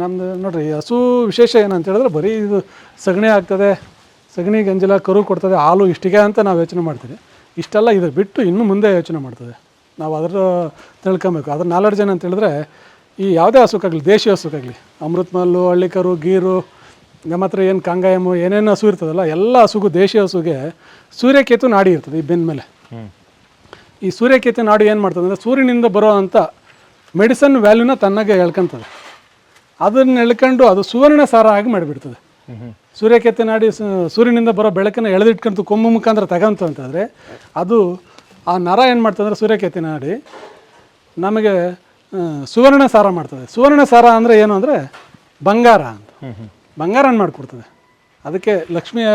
ನಮ್ಮದು ನೋಡ್ರಿ ಹಸು ವಿಶೇಷ ಏನಂತ ಹೇಳಿದ್ರೆ ಬರೀ ಇದು ಸಗಣಿ ಆಗ್ತದೆ ಸಗಣಿ ಗಂಜಲ ಕರು ಕೊಡ್ತದೆ ಹಾಲು ಇಷ್ಟಿಗೆ ಅಂತ ನಾವು ಯೋಚನೆ ಮಾಡ್ತೀವಿ. ಇಷ್ಟೆಲ್ಲ ಇದು ಬಿಟ್ಟು ಇನ್ನು ಮುಂದೆ ಯೋಚನೆ ಮಾಡ್ತದೆ. ನಾವು ಅದರ ತಿಳ್ಕೊಬೇಕು. ಅದ್ರ ನಾಲೆಡ್ಜ್ ಅಂತ ಹೇಳಿದ್ರೆ ಈ ಯಾವುದೇ ಹಸುಕ್ಕಾಗಲಿ ದೇಶಿ ಹಸುಕ್ಕಾಗಲಿ ಅಮೃತಮಲ್ಲು ಹಳ್ಳಿಕರು ಗೀರು ನಮ್ಮ ಹತ್ರ ಏನು ಕಂಗಾಯಮು ಏನೇನು ಹಸು ಇರ್ತದಲ್ಲ ಎಲ್ಲ ಹಸುಗೂ ದೇಶಿ ಹಸುಗೆ ಸೂರ್ಯಕೇತು ನಾಡಿ ಇರ್ತದೆ ಈ ಬೆನ್ನ ಮೇಲೆ. ಈ ಸೂರ್ಯಕೇತು ನಾಡು ಏನು ಮಾಡ್ತದೆ ಅಂದರೆ ಸೂರ್ಯನಿಂದ ಬರೋ ಅಂಥ ಮೆಡಿಸನ್ ವ್ಯಾಲ್ಯೂನ ತನ್ನಾಗೆ ಎಳ್ಕೊಂತದೆ ಅದನ್ನ ಎಳ್ಕೊಂಡು ಅದು ಸುವರ್ಣ ಸಾರ ಆಗಿ ಮಾಡಿಬಿಡ್ತದೆ. ಸೂರ್ಯ ಹ್ಮ್. ನಾಡಿ ಸೂರ್ಯನಿಂದ ಬರೋ ಬೆಳಕನ್ನು ಎಳೆದಿಟ್ಕೊಂತು ಕೊಂಬು ಮುಖಾಂತರ ತಗೊಂತು ಅಂತಂದರೆ ಅದು ಆ ನರ ಏನು ಮಾಡ್ತಂದ್ರೆ ಸೂರ್ಯಕೇತು ನಾಡಿ ನಮಗೆ ಸುವರ್ಣ ಸಾರ ಮಾಡ್ತದೆ. ಸುವರ್ಣ ಸಾರ ಅಂದರೆ ಏನು ಅಂದರೆ ಬಂಗಾರ ಅಂತ. ಬಂಗಾರನ ಮಾಡಿಕೊಡ್ತದೆ. ಅದಕ್ಕೆ ಲಕ್ಷ್ಮಿಯ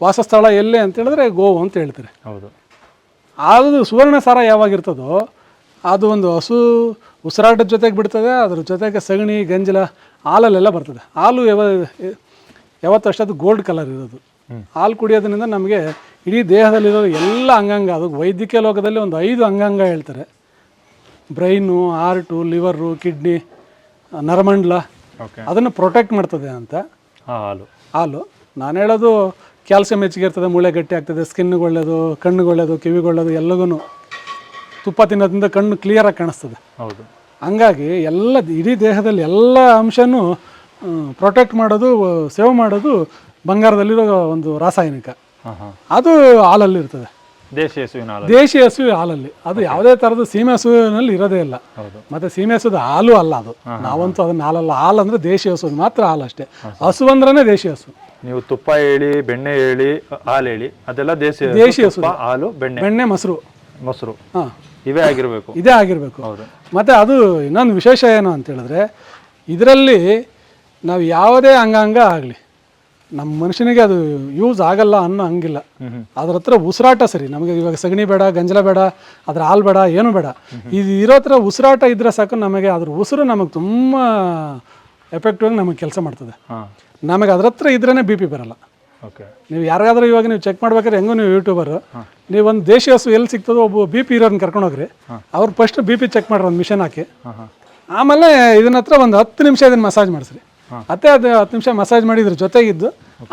ವಾಸಸ್ಥಳ ಎಲ್ಲಿ ಅಂತೇಳಿದ್ರೆ ಗೋವು ಅಂತ ಹೇಳ್ತಾರೆ. ಹೌದು. ಅದು ಸುವರ್ಣ ಸಾರ ಯಾವಾಗಿರ್ತದೋ ಅದು ಒಂದು ಹಸು ಉಸಿರಾಟದ ಜೊತೆಗೆ ಬಿಡ್ತದೆ ಅದ್ರ ಜೊತೆಗೆ ಸಗಣಿ ಗಂಜಲ ಹಾಲಲ್ಲೆಲ್ಲ ಬರ್ತದೆ. ಹಾಲು ಯಾವ ಯಾವತ್ತು ಅದು ಗೋಲ್ಡ್ ಕಲರ್ ಇರೋದು. ಹಾಲು ಕುಡಿಯೋದ್ರಿಂದ ನಮಗೆ ಇಡೀ ದೇಹದಲ್ಲಿರೋ ಎಲ್ಲ ಅಂಗಾಂಗ ಅದು ವೈದ್ಯಕೀಯ ಲೋಕದಲ್ಲಿ ಒಂದು ಐದು ಅಂಗಾಂಗ ಹೇಳ್ತಾರೆ. ಬ್ರೈನು ಹಾರ್ಟು ಲಿವರು ಕಿಡ್ನಿ ನರಮಂಡಲ ಅದನ್ನು ಪ್ರೊಟೆಕ್ಟ್ ಮಾಡ್ತದೆ ಅಂತ. ಹಾಲು. ಹಾಲು. ನಾನು ಹೇಳೋದು ಕ್ಯಾಲ್ಸಿಯಂ ಹೆಚ್ಚಿಗೆ ಇರ್ತದೆ ಮೂಳೆ ಗಟ್ಟಿ ಆಗ್ತದೆ ಸ್ಕಿನ್ಗೆ ಒಳ್ಳೆಯದು ಕಣ್ಣಿಗೆ ಒಳ್ಳೆಯದು ಎಲ್ಲಗೂ ತುಪ್ಪ ತಿನ್ನೋದ್ರಿಂದ ಕಣ್ಣು ಕ್ಲಿಯರಾಗಿ ಕಾಣಿಸ್ತದೆ. ಹೌದು. ಹಂಗಾಗಿ ಎಲ್ಲ ಇಡೀ ದೇಹದಲ್ಲಿ ಎಲ್ಲ ಅಂಶನೂ ಪ್ರೊಟೆಕ್ಟ್ ಮಾಡೋದು ಸೇವ್ ಮಾಡೋದು ಬಂಗಾರದಲ್ಲಿರೋ ಒಂದು ರಾಸಾಯನಿಕ. ಅದು ಹಾಲಲ್ಲಿ ಇರ್ತದೆ. ದೇಶಿ ಹಸುವಿನ ದೇಶಿ ಹಸು ಹಾಲಲ್ಲಿ. ಅದು ಯಾವುದೇ ಥರದ ಸೀಮೆ ಹಸುವಿನಲ್ಲಿ ಇರೋದೇ ಇಲ್ಲ. ಹೌದು. ಮತ್ತೆ ಸೀಮೆ ಹಸುದ ಹಾಲು ಅಲ್ಲ ಅದು. ನಾವಂತೂ ಅದನ್ನ ಹಾಲಲ್ಲ. ಹಾಲು ಅಂದ್ರೆ ದೇಶಿ ಹಸು ಮಾತ್ರ ಹಾಲು ಅಷ್ಟೇ. ಹಸು ಅಂದ್ರೆ ದೇಶಿ ಹಸು. ನೀವು ತುಪ್ಪ ಹೇಳಿ ಬೆಣ್ಣೆ ಹೇಳಿ ಹಾಲು ಹೇಳಿ ಅದೆಲ್ಲ ದೇಶಿ. ದೇಶಿ ಹಸು. ಹಾಲು ಬೆಣ್ಣೆ. ಬೆಣ್ಣೆ ಮೊಸರು. ಮೊಸರು. ಹಾಂ. ಇವೇ ಆಗಿರಬೇಕು. ಇದೇ ಆಗಿರಬೇಕು. ಮತ್ತು ಅದು ಇನ್ನೊಂದು ವಿಶೇಷ ಏನು ಅಂತ ಹೇಳಿದ್ರೆ ಇದರಲ್ಲಿ ನಾವು ಯಾವುದೇ ಅಂಗಾಂಗ ಆಗಲಿ ನಮ್ಮ ಮನುಷ್ಯನಿಗೆ ಅದು ಯೂಸ್ ಆಗಲ್ಲ ಅನ್ನೋ ಹಂಗಿಲ್ಲ. ಅದ್ರ ಹತ್ರ ಉಸಿರಾಟ ಸರಿ. ನಮಗೆ ಇವಾಗ ಸಗಣಿ ಬೇಡ ಗಂಜಲ ಬೇಡ ಅದ್ರ ಹಾಲು ಬೇಡ ಏನು ಬೇಡ. ಇದು ಇರೋ ಹತ್ರ ಉಸಿರಾಟ ಇದ್ರೆ ಸಾಕು ನಮಗೆ ಅದ್ರ ಉಸಿರು ನಮಗೆ ತುಂಬ ಎಫೆಕ್ಟಿವ್ ಆಗಿ ನಮಗೆ ಕೆಲಸ ಮಾಡ್ತದೆ. ನಮಗೆ ಅದ್ರ ಹತ್ರ ಇದ್ರೇ ಬಿ ಪಿ ಬರಲ್ಲ. ಓಕೆ ನೀವು ಯಾರಾದರೂ ಇವಾಗ ನೀವು ಚೆಕ್ ಮಾಡ್ಬೇಕಾದ್ರೆ ಹೆಂಗೋ ನೀವು ಯೂಟ್ಯೂಬರು ನೀವು ಒಂದು ದೇಶಿ ಹಸು ಎಲ್ಲಿ ಸಿಗ್ತದೋ ಒಬ್ಬ ಬಿ ಪಿ ಇರೋರ್ನ ಕರ್ಕೊಂಡು ಹೋಗ್ರಿ. ಅವ್ರು ಫಸ್ಟ್ ಬಿ ಪಿ ಚೆಕ್ ಮಾಡ್ರಿ ಒಂದು ಮಿಷನ್ ಹಾಕಿ. ಆಮೇಲೆ ಇದನ್ನ ಹತ್ರ ಒಂದು ಹತ್ತು ನಿಮಿಷ ಇದನ್ನ ಮಸಾಜ್ ಮಾಡಿಸ್ರಿ. ಮತ್ತೆ ಅದು ಹತ್ತು ನಿಮಿಷ ಮಸಾಜ್ ಮಾಡಿದ್ರೆ ಜೊತೆಗಿದ್ದು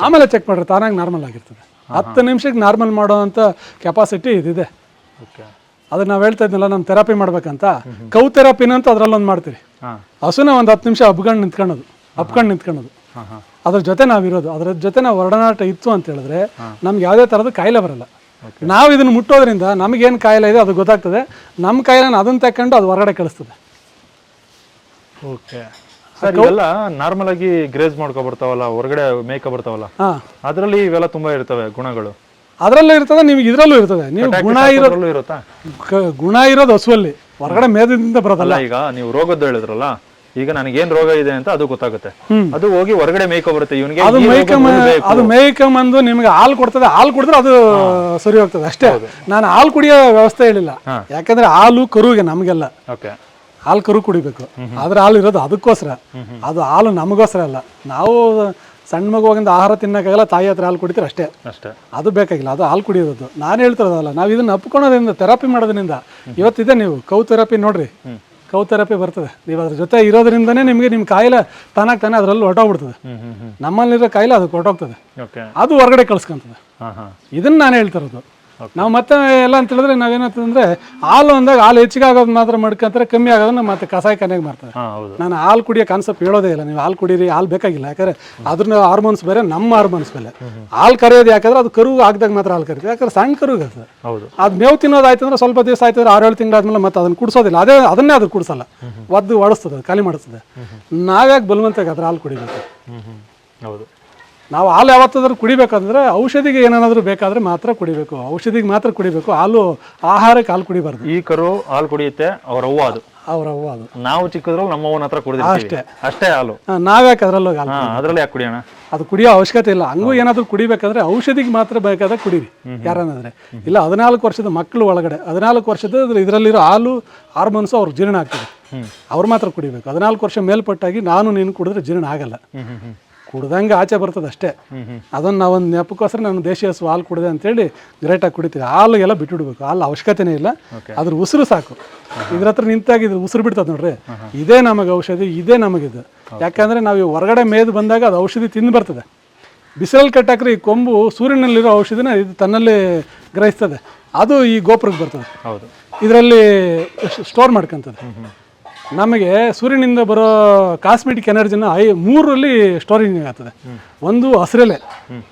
ಆಮೇಲೆ ಚೆಕ್ ಮಾಡ್ರಿ ತಾನಾಗಿ ನಾರ್ಮಲ್ ಆಗಿರ್ತದೆ. ಹತ್ತು ನಿಮಿಷಕ್ಕೆ ನಾರ್ಮಲ್ ಮಾಡೋವಂಥ ಕೆಪಾಸಿಟಿ ಇದಿದೆ. ಓಕೆ ಅದನ್ನ ನಾವು ಹೇಳ್ತಾ ಇದ್ನಲ್ಲ ನಮ್ಮ ಥೆರಪಿ ಮಾಡ್ಬೇಕಂತ. ಕೌ ಥೆರಪಿನ ಅಂತ ಅದ್ರಲ್ಲೊಂದು ಮಾಡ್ತೀರಿ. ಹಸುನ ಒಂದು ಹತ್ತು ನಿಮಿಷ ಹಬ್ಕೊಂಡು ನಿಂತ್ಕೊಳ್ಳೋದು ಹಬ್ಕೊಂಡು ನಿಂತ್ಕೊಳ್ಳೋದು ಅದ್ರ ಜೊತೆ ನಾವಿರೋದು. ಅದ್ರ ಜೊತೆ ನಾವು ಒಡನಾಟ ಇತ್ತು ಅಂತ ಹೇಳಿದ್ರೆ ನಮ್ಗೆ ಯಾವುದೇ ಥರದ ಕಾಯಿಲೆ ಬರಲ್ಲ. ನಾವು ಇದನ್ನು ಮುಟ್ಟೋದ್ರಿಂದ ನಮಗೇನು ಕಾಯಿಲೆ ಇದೆ ಅದು ಗೊತ್ತಾಗ್ತದೆ. ನಮ್ಮ ಕಾಯಿಲೆನ ಅದನ್ನ ತಕೊಂಡು ಅದು ಹೊರಗಡೆ ಕಳಿಸ್ತದೆ. ಓಕೆ ಸರ್ ಇವೆಲ್ಲ ನಾರ್ಮಲ್ ಆಗಿ ಗ್ರೇಸ್ ಮಾಡ್ಕೊ ಬರ್ತಾವಲ್ಲ ಹೊರಗಡೆ ಮೇಯ್ಕೊ ಬರ್ತಾವಲ್ಲ ಹಾಂ. ಅದರಲ್ಲಿ ಇವೆಲ್ಲ ತುಂಬಾ ಇರ್ತವೆ ಗುಣಗಳು. ಅದರಲ್ಲೂ ಇರ್ತದೆ ನಿಮ್ಗೆ ಇದರಲ್ಲೂ ಇರ್ತದೆ. ನೀವು ಗುಣ ಇರೋದು ಇರುತ್ತಾ? ಗುಣ ಇರೋದು ಹಸುವಲ್ಲಿ. ಹೊರಗಡೆ ಮೇದದಿಂದ ಬರೋದಲ್ಲ. ಈಗ ನೀವು ರೋಗದ್ದು ಹೇಳಿದ್ರಲ್ಲ ಈಗ ನನಗೇನ್ ರೋಗ ಇದೆ ಅಂತ ಅದು ಗೊತ್ತಾಗುತ್ತೆ. ಅದು ಹೋಗಿ ಹೊರಗಡೆ ಮೇಯ್ಕೊ ಬರುತ್ತೆ. ಇವನಿಗೆ ಅದು ಮೇಯ್ಕಂಬ ಅದು ಮೇಯ್ಕೊಂಬಂದು ನಿಮ್ಗೆ ಹಾಲು ಕೊಡ್ತದೆ ಹಾಲು ಕುಡಿದ್ರೆ ಅದು ಸರಿ ಹೋಗ್ತದೆ ಅಷ್ಟೇ. ನಾನು ಹಾಲು ಕುಡಿಯೋ ವ್ಯವಸ್ಥೆ ಹೇಳಿಲ್ಲ. ಯಾಕಂದ್ರೆ ಹಾಲು ಕರುಗೆ ನಮಗೆಲ್ಲ. ಓಕೆ. ಹಾಲು ಕರು ಕುಡಿಬೇಕು. ಆದ್ರೆ ಹಾಲು ಇರೋದು ಅದಕ್ಕೋಸ್ಕರ. ಅದು ಹಾಲು ನಮಗೋಸ್ಕರ ಅಲ್ಲ. ನಾವು ಸಣ್ಣ ಮಗುವಾಗಿಂದ ಆಹಾರ ತಿನ್ನಕಾಗಲ್ಲ ತಾಯಿ ಹತ್ರ ಹಾಲು ಕುಡಿತಾರೆ ಅಷ್ಟೇ. ಅಷ್ಟೇ. ಅದು ಬೇಕಾಗಿಲ್ಲ ಅದು ಹಾಲು ಕುಡಿಯೋದು ನಾನು ಹೇಳ್ತಿರೋದಲ್ಲ ನಾವು ಇದನ್ನ ಅಪ್ಕೊಳೋದ್ರಿಂದ ಥೆರಪಿ ಮಾಡೋದ್ರಿಂದ. ಇವತ್ತಿದೆ ನೀವು ಕೌ ಥೆರಪಿ ನೋಡ್ರಿ. ಕೌ ಥೆರಪಿ ಬರ್ತದೆ. ನೀವು ಅದ್ರ ಜೊತೆ ಇರೋದ್ರಿಂದನೇ ನಿಮಗೆ ನಿಮ್ಮ ಕಾಯಿಲೆ ತಾನಾಗ ತಾನೇ ಅದರಲ್ಲಿ ಹ್ಮ್ ನಮ್ಮಲ್ಲಿರೋ ಕಾಯಿಲೆ ಅದಕ್ಕೆ ಹೊರಟೋಗ್ತದೆ. ಓಕೆ ಅದು ಹೊರಗಡೆ ಕಳ್ಸ್ಕೊಂತದೆ. ಇದನ್ನ ನಾನು ಹೇಳ್ತಿರೋದು ನಾವು ಮತ್ತೆ ಎಲ್ಲ ಅಂತ ಹೇಳಿದ್ರೆ ನಾವೇನಂತಂದ್ರೆ ಹಾಲು ಅಂದಾಗ ಹಾಲು ಹೆಚ್ಚಿಗೆ ಆಗೋದು ಮಾತ್ರ ಮಾಡ್ಕೊಂತಾರೆ ಕಮ್ಮಿ ಆಗೋದನ್ನ ಮತ್ತೆ ಕಸಾಯ ಕನೆಗೆ ಮಾಡ್ತಾರೆ ನಾನು ಹಾಲು ಕುಡಿಯೋ ಕಾನ್ಸೆಪ್ಟ್ ಹೇಳೋದೇ ಇಲ್ಲ. ನೀವು ಹಾಲು ಕುಡೀರಿ ಹಾಲು ಬೇಕಾಗಿಲ್ಲ. ಯಾಕಂದ್ರೆ ಅದ್ರ ಹಾರ್ಮೋನ್ಸ್ ಬೇರೆ ನಮ್ಮ ಹಾರ್ಮೋನ್ಸ್ ಬೇರೆ. ಹಾಲು ಕರೆಯೋದು ಯಾಕಂದ್ರೆ ಅದು ಕರು ಆಗದಾಗ ಮಾತ್ರ ಹಾಲು ಕರಿತೀವಿ. ಯಾಕಂದ್ರೆ ಸಣ್ಣ ಕರುಗೆ ಅದು ಹೌದು. ಅದು ಮೇವು ತಿನ್ನೋದಾಯ್ತು ಅಂದ್ರೆ ಸ್ವಲ್ಪ ದಿವಸ ಆಯ್ತು ಆರು ಏಳು ತಿಂಗಳಾದ್ಮೇಲೆ ಮತ್ತೆ ಅದನ್ನ ಕುಡಿಸೋದಿಲ್ಲ. ಅದೇ ಅದನ್ನೇ ಅದು ಕುಡಿಸಲ್ಲ. ಒದ್ದು ಓಡಿಸ್ತದೆ ಅದು, ಖಾಲಿ ಮಾಡಿಸ್ತದೆ. ನಾವ್ಯಾಕೆ ಬಲವಂತಾಗ ಅದ್ರ ಹಾಲು ಕುಡಿಬೇಕು? ಹೌದು. ನಾವು ಹಾಲು ಯಾವತ್ತಾದ್ರೂ ಕುಡಿಬೇಕಂದ್ರೆ ಔಷಧಿಗೆ ಏನಾದರೂ ಬೇಕಾದರೆ ಮಾತ್ರ ಕುಡಿಬೇಕು. ಔಷಧಿಗೆ ಮಾತ್ರ ಕುಡಿಬೇಕು. ಹಾಲು ಆಹಾರಕ್ಕೆ ಹಾಲು ಕುಡಿಬಾರ್ದು. ಈ ಕರು ಹಾಲು ಕುಡಿಯುತ್ತೆ ಅವ್ರ ಅವ್ವ ಅದು. ಅವ್ರ ಅವ್ವ ಅದು. ನಾವು ಚಿಕ್ಕದ್ರಲ್ಲಿ ನಮ್ಮ ಅವ್ವನ ಹತ್ರ ಕುಡಿದ ಅಷ್ಟೇ. ಅಷ್ಟೇ ಹಾಲು. ನಾವ್ಯಾಕೆ ಅದರಲ್ಲೂ ಹಾಲು ಅದ್ರಲ್ಲಿ ಯಾಕೆ ಕುಡಿಯೋಣ? ಅದು ಕುಡಿಯೋ ಅವಶ್ಯಕತೆ ಇಲ್ಲ. ಹಂಗೂ ಏನಾದರೂ ಕುಡಿಬೇಕಂದ್ರೆ ಔಷಧಿಗೆ ಮಾತ್ರ ಬೇಕಾದಾಗ ಕುಡೀರಿ. ಯಾರನ್ನಾದ್ರೆ. ಇಲ್ಲ ಹದಿನಾಲ್ಕು ವರ್ಷದ ಮಕ್ಕಳು ಒಳಗಡೆ. ಹದಿನಾಲ್ಕು ವರ್ಷದ ಇದರಲ್ಲಿರೋ ಹಾಲು ಹಾರ್ಮೋನ್ಸು ಅವ್ರ ಜೀರ್ಣ ಆಗ್ತದೆ. ಅವ್ರು ಮಾತ್ರ ಕುಡಿಬೇಕು. ಹದಿನಾಲ್ಕು ವರ್ಷ ಮೇಲ್ಪಟ್ಟಾಗಿ ನಾನು ನೀನು ಕುಡಿದ್ರೆ ಜೀರ್ಣ ಆಗಲ್ಲ. ಕುಡ್ದಂಗೆ ಆಚೆ ಬರ್ತದೆ ಅಷ್ಟೇ. ಅದನ್ನು ನಾವು ಅದನ್ನು ನಾವೊಂದು ನೆಪಕ್ಕೋಸ್ಕರ ನಾನು ದೇಶೀಯ ಹಸು ಹಾಲು ಕುಡಿದೆ ಅಂತೇಳಿ ಗ್ರೇಟಾಗಿ ಕುಡಿತೀವಿ. ಹಾಲು ಎಲ್ಲ ಬಿಟ್ಬಿಡ್ಬೇಕು ಹಾಲು ಅವಶ್ಯಕತೆನೇ ಇಲ್ಲ. ಅದ್ರ ಉಸಿರು ಸಾಕು. ಇದ್ರ ಹತ್ರ ನಿಂತಾಗ ಇದ್ರ ಉಸಿರು ಬಿಡ್ತದೆ ನೋಡ್ರಿ. ಇದೇ ನಮಗೆ ಔಷಧಿ ಇದೇ ನಮಗಿದು. ಯಾಕಂದರೆ ನಾವು ಈ ಹೊರಗಡೆ ಮೇದು ಬಂದಾಗ ಅದು ಔಷಧಿ ತಿಂದು ಬರ್ತದೆ. ಬಿಸಿಲಲ್ಲಿ ಕಟ್ಟಾಕ್ರೆ ಈ ಕೊಂಬು ಸೂರ್ಯನಲ್ಲಿರೋ ಔಷಧಿನ ಇದು ತನ್ನಲ್ಲಿ ಗ್ರಹಿಸ್ತದೆ. ಅದು ಈ ಗೋಪುರಕ್ಕೆ ಬರ್ತದೆ. ಹೌದು. ಇದರಲ್ಲಿ ಸ್ಟೋರ್ ಮಾಡ್ಕೊಂತದೆ. ನಮಗೆ ಸೂರ್ಯನಿಂದ ಬರೋ ಕಾಸ್ಮೆಟಿಕ್ ಎನರ್ಜಿನ ಐ ಮೂರರಲ್ಲಿ ಸ್ಟೋರಿಂಗ್ ಆಗ್ತದೆ ಒಂದು ಹಸಿರಲೆ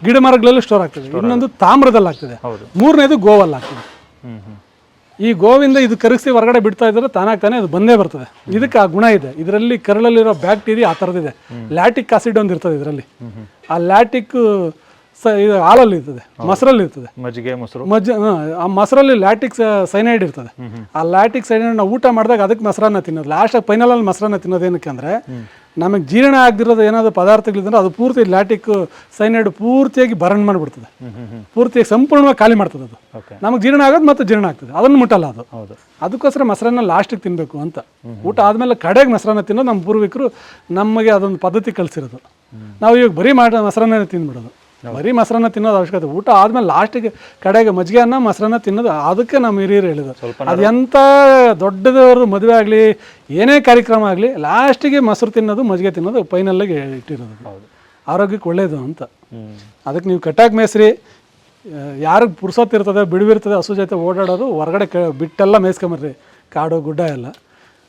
ಗಿಡ ಮರಗಳಲ್ಲಿ ಸ್ಟೋರ್ ಆಗ್ತದೆ. ಇನ್ನೊಂದು ತಾಮ್ರದಲ್ಲಿ ಆಗ್ತದೆ ಮೂರನೇದು ಗೋವಲ್ಲಿ ಆಗ್ತದೆ ಈ ಗೋವಿಂದ ಇದು ಕರಗಿಸಿ ಹೊರಗಡೆ ಬಿಡ್ತಾ ಇದ್ರೆ ತಾನಾಗ್ ತಾನೇ ಅದು ಬಂದೇ ಬರ್ತದೆ. ಇದಕ್ಕೆ ಆ ಗುಣ ಇದೆ. ಇದರಲ್ಲಿ ಕರಳಲ್ಲಿರೋ ಬ್ಯಾಕ್ಟೀರಿಯಾ ಆ ಥರದ್ದಿದೆ ಲ್ಯಾಟಿಕ್ ಆಸಿಡ್ ಒಂದು ಇರ್ತದೆ ಇದರಲ್ಲಿ ಆ ಲ್ಯಾಟಿಕ್ ಸ ಇದು ಹಾಲಲ್ಲಿ ಇರ್ತದೆ ಮೊಸರಲ್ಲಿ ಇರ್ತದೆ. ಮಜ್ಜಿಗೆ ಮೊಸರು. ಮಜ್ಜ ಆ ಮೊಸರಲ್ಲಿ ಲ್ಯಾಟಿಕ್ಸ್ ಸೈನೈಡ್ ಇರ್ತದೆ. ಆ ಲ್ಯಾಟಿಕ್ ಸೈನೈಡ್ ನಾವು ಊಟ ಮಾಡಿದಾಗ ಅದಕ್ಕೆ ಮೊಸರನ್ನ ತಿನ್ನೋದು. ಲಾಸ್ಟ್ ಫೈನಲಲ್ಲಿ ಮೊಸರನ್ನ ತಿನ್ನೋದು ಏನಕ್ಕೆ ಅಂದರೆ ನಮಗೆ ಜೀರ್ಣ ಆಗದಿರೋದು ಏನಾದರೂ ಪದಾರ್ಥಗಳಿದ್ರೆ ಅದು ಪೂರ್ತಿ ಲ್ಯಾಟಿಕ್ ಸೈನೈಡ್ ಪೂರ್ತಿಯಾಗಿ ಬರಣ ಮಾಡಿಬಿಡ್ತದೆ. ಪೂರ್ತಿಯಾಗಿ ಸಂಪೂರ್ಣವಾಗಿ ಖಾಲಿ ಮಾಡ್ತದೆ ಅದು. ನಮಗೆ ಜೀರ್ಣ ಆಗೋದು ಮತ್ತೆ ಜೀರ್ಣ ಆಗ್ತದೆ. ಅದನ್ನು ಮುಟ್ಟಲ್ಲ ಅದು. ಅದಕ್ಕೋಸ್ಕರ ಮೊಸರನ್ನ ಲಾಸ್ಟಿಗೆ ತಿನ್ನಬೇಕು ಅಂತ. ಊಟ ಆದಮೇಲೆ ಕಡೆಗೆ ಮೊಸರನ್ನ ತಿನ್ನೋದು ನಮ್ಮ ಪೂರ್ವಿಕರು ನಮಗೆ ಅದೊಂದು ಪದ್ಧತಿ ಕಲಿಸಿರೋದು. ನಾವು ಇವಾಗ ಬರೀ ಮಾಡಿ ಮೊಸರನ್ನೇ ತಿಂದ್ಬಿಡೋದು ಬರೀ ಮೊಸರನ್ನ ತಿನ್ನೋದು ಅವಶ್ಯಕತೆ. ಊಟ ಆದ್ಮೇಲೆ ಲಾಸ್ಟಿಗೆ ಕಡೆಗೆ ಮಜ್ಜಿಗೆ ಅನ್ನ ಮೊಸರನ್ನ ತಿನ್ನೋದು ಅದಕ್ಕೆ ನಮ್ಮ ಹಿರಿಯರು ಹೇಳಿದ್ರು. ಅದು ಎಂಥ ದೊಡ್ಡದವರು ಮದುವೆ ಆಗಲಿ ಏನೇ ಕಾರ್ಯಕ್ರಮ ಆಗಲಿ ಲಾಸ್ಟಿಗೆ ಮೊಸರು ತಿನ್ನೋದು ಮಜ್ಜಿಗೆ ತಿನ್ನೋದು ಫೈನಲ್ಲಾಗಿ ಇಟ್ಟಿರೋದು. ಹೌದು. ಆರೋಗ್ಯಕ್ಕೆ ಒಳ್ಳೇದು ಅಂತ. ಅದಕ್ಕೆ ನೀವು ಕಟ್ಟಾಕ್ ಮೇಸ್ರಿ. ಯಾರಿಗೆ ಪುರ್ಸೊತ್ತಿರ್ತದೆ ಬಿಡುವಿರ್ತದೆ ಹಸು ಜೊತೆ ಓಡಾಡೋದು ಹೊರಗಡೆ ಕ ಬಿಟ್ಟೆಲ್ಲ ಮೇಯ್ಸ್ಕೊಂಬರ್ರಿ ಕಾಡು ಗುಡ್ಡ ಎಲ್ಲ.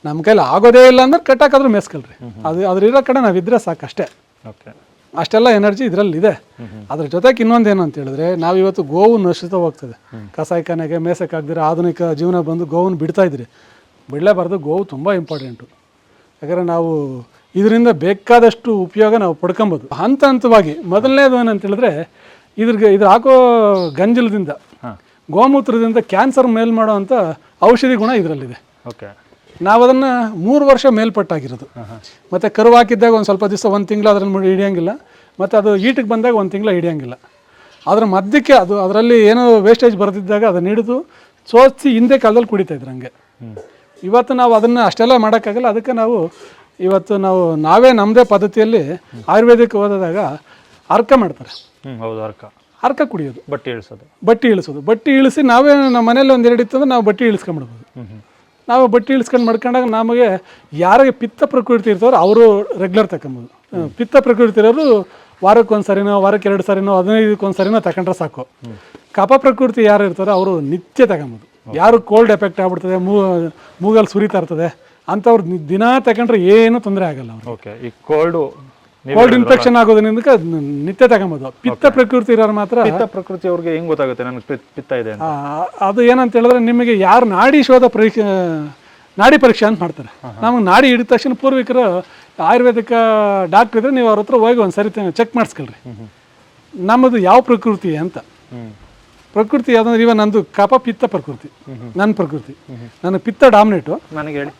ನಮ್ಮ ಕೈಲಿ ಆಗೋದೇ ಇಲ್ಲ ಅಂದ್ರೆ ಕಟ್ಟಾಕಾದ್ರೂ ಮೇಯ್ಸ್ಕೊಳ್ರಿ ಅದು ಅದ್ರಿರೋ ಕಡೆ ನಾವಿದ್ರೆ ಸಾಕಷ್ಟೇ. ಅಷ್ಟೇ ಓಕೆ. ಅಷ್ಟೆಲ್ಲ ಎನರ್ಜಿ ಇದರಲ್ಲಿ ಇದೆ ಅದ್ರ ಜೊತೆಗೆ ಇನ್ನೊಂದು ಏನು ಅಂತ ಹೇಳಿದ್ರೆ ನಾವು ಇವತ್ತು ಗೋವು ನಶಿತ ಹೋಗ್ತದೆ. ಕಸಾಯಿಖಾನೆಗೆ ಮೇಸಕ್ಕಾಗ್ದಿರ ಆಧುನಿಕ ಜೀವನ ಬಂದು ಗೋವನ್ನು ಬಿಡ್ತಾ ಇದ್ರಿ. ಬಿಡಲೇಬಾರ್ದು ಗೋವು ತುಂಬ ಇಂಪಾರ್ಟೆಂಟು ಯಾಕಂದರೆ ನಾವು ಇದರಿಂದ ಬೇಕಾದಷ್ಟು ಉಪಯೋಗ ನಾವು ಪಡ್ಕೊಬೋದು. ಹಂತ ಹಂತವಾಗಿ ಮೊದಲನೇದು ಏನಂತ ಹೇಳಿದ್ರೆ ಇದ್ರಿಗೆ ಇದ್ರ ಹಾಕೋ ಗಂಜಲದಿಂದ ಗೋಮೂತ್ರದಿಂದ ಕ್ಯಾನ್ಸರ್ ಮೇಲ್ ಮಾಡೋ ಅಂಥ ಔಷಧಿ ಗುಣ ಇದರಲ್ಲಿದೆ. ಓಕೆ ನಾವು ಅದನ್ನು ಮೂರು ವರ್ಷ ಮೇಲ್ಪಟ್ಟಾಗಿರೋದು. ಮತ್ತು ಕರು ಹಾಕಿದ್ದಾಗ ಒಂದು ಸ್ವಲ್ಪ ದಿವಸ ಒಂದು ತಿಂಗಳು ಮುಡಿ ಹಿಡಿಯೋಂಗಿಲ್ಲ. ಮತ್ತು ಅದು ಈಟಿಗೆ ಬಂದಾಗ ಒಂದು ತಿಂಗಳು ಹಿಡಿಯೋಂಗಿಲ್ಲ. ಅದರ ಮಧ್ಯಕ್ಕೆ ಅದು ಅದರಲ್ಲಿ ಏನೋ ವೇಸ್ಟೇಜ್ ಬರೆದಿದ್ದಾಗ ಅದನ್ನು ಹಿಡಿದು ಸೋಸಿ ಹಿಂದೆ ಕಾಲದಲ್ಲಿ ಕುಡಿತಾ ಇದ್ರು ಹಂಗೆ. ಇವತ್ತು ನಾವು ಅದನ್ನು ಅಷ್ಟೆಲ್ಲ ಮಾಡೋಕ್ಕಾಗಲ್ಲ. ಅದಕ್ಕೆ ನಾವು ಇವತ್ತು ನಾವು ನಾವೇ ನಮ್ಮದೇ ಪದ್ಧತಿಯಲ್ಲಿ ಆಯುರ್ವೇದಿಕ್ ಓದಿದಾಗ ಅರ್ಕ ಮಾಡ್ತಾರೆ. ಹೌದು ಅರ್ಕ. ಅರ್ಕ ಕುಡಿಯೋದು. ಬಟ್ಟೆ ಇಳಿಸೋದು. ಬಟ್ಟೆ ಇಳಿಸೋದು. ಬಟ್ಟೆ ಇಳಿಸಿ ನಾವೇ ನಮ್ಮ ಮನೇಲಿ ಒಂದು ಇತ್ತು ಅಂದರೆ ನಾವು ಬಟ್ಟೆ ಹ್ಮ್. ನಾವು ಬಟ್ಟೆ ಇಳಿಸ್ಕೊಂಡು ಮಾಡ್ಕೊಂಡಾಗ ನಮಗೆ ಯಾರಿಗೆ ಪಿತ್ತ ಪ್ರಕೃತಿ ಇರ್ತಾರೋ ಅವರು ರೆಗ್ಯುಲರ್ ತಗೊಂಬೋದು ಪಿತ್ತ ಪ್ರಕೃತಿ ಇರೋರು ವಾರಕ್ಕೆ ಒಂದು ಸರಿನೋ, ವಾರಕ್ಕೆ ಎರಡು ಸರಿನೋ, ಹದಿನೈದಕ್ಕೆ ಒಂದು ಸರಿನೋ ತಗೊಂಡ್ರೆ ಸಾಕು. ಕಪ ಪ್ರಕೃತಿ ಯಾರು ಇರ್ತಾರೋ ಅವರು ನಿತ್ಯ ತಗೊಂಬೋದು ಯಾರು ಕೋಲ್ಡ್ ಎಫೆಕ್ಟ್ ಆಗ್ಬಿಡ್ತದೆ, ಮೂ, ಮೂಗಲ್ಲಿ ಸುರಿತಾ ಇರ್ತದೆ, ಅಂಥವ್ರು ದಿನ ತಗೊಂಡ್ರೆ ಏನೂ ತೊಂದರೆ ಆಗಲ್ಲ ಓಕೆ ಈ ಕೋಲ್ಡು ಕೋಲ್ಡ್ ಇನ್ಫೆಕ್ಷನ್ ಆಗೋದ್ರಿಂದ ನಿತ್ಯ ತಗೊಂಬೋದು. ಪಿತ್ತ ಪ್ರಕೃತಿ ಇರೋರು ಮಾತ್ರ ಪಿತ್ತ ಪ್ರಕೃತಿ ಅವ್ರಿಗೆ ಹೆಂಗ್ ಗೊತ್ತಾಗುತ್ತೆ? ನನಗೆ ಪಿತ್ತ ಇದೆ ಅಂತ. ಆ, ಅದು ಏನಂತ ಹೇಳಿದ್ರೆ ನಿಮಗೆ ಯಾರು ನಾಡಿ ಶೋಧ ಪರೀಕ್ಷೆ ನಾಡಿ ಪರೀಕ್ಷೆ ಅಂತ ಮಾಡ್ತಾರೆ. ನಮಗೆ ನಾಡಿ ಹಿಡಿದ ತಕ್ಷಣ ಪೂರ್ವಿಕರು ಆಯುರ್ವೇದಿಕ ಡಾಕ್ಟರ್ ಇದ್ರೆ ನೀವು ಅವ್ರ ಹತ್ರ ಹೋಗಿ ಒಂದು ಸರಿ ಚೆಕ್ ಮಾಡಿಸ್ಕೊಳ್ರಿ. ನಮ್ಮದು ಯಾವ ಪ್ರಕೃತಿ ಅಂತ. ಹ್ಮ್. ಪ್ರಕೃತಿ ಯಾವ್ದಂದ್ರೆ ಇವಾಗ ನಂದು ಕಪ ಪಿತ್ತ ಪ್ರಕೃತಿ. ನನ್ನ ಪ್ರಕೃತಿ. ನನ್ನ ಪಿತ್ತ ಡಾಮಿನೇಟು. ನನಗೆ ಹೇಳಿ.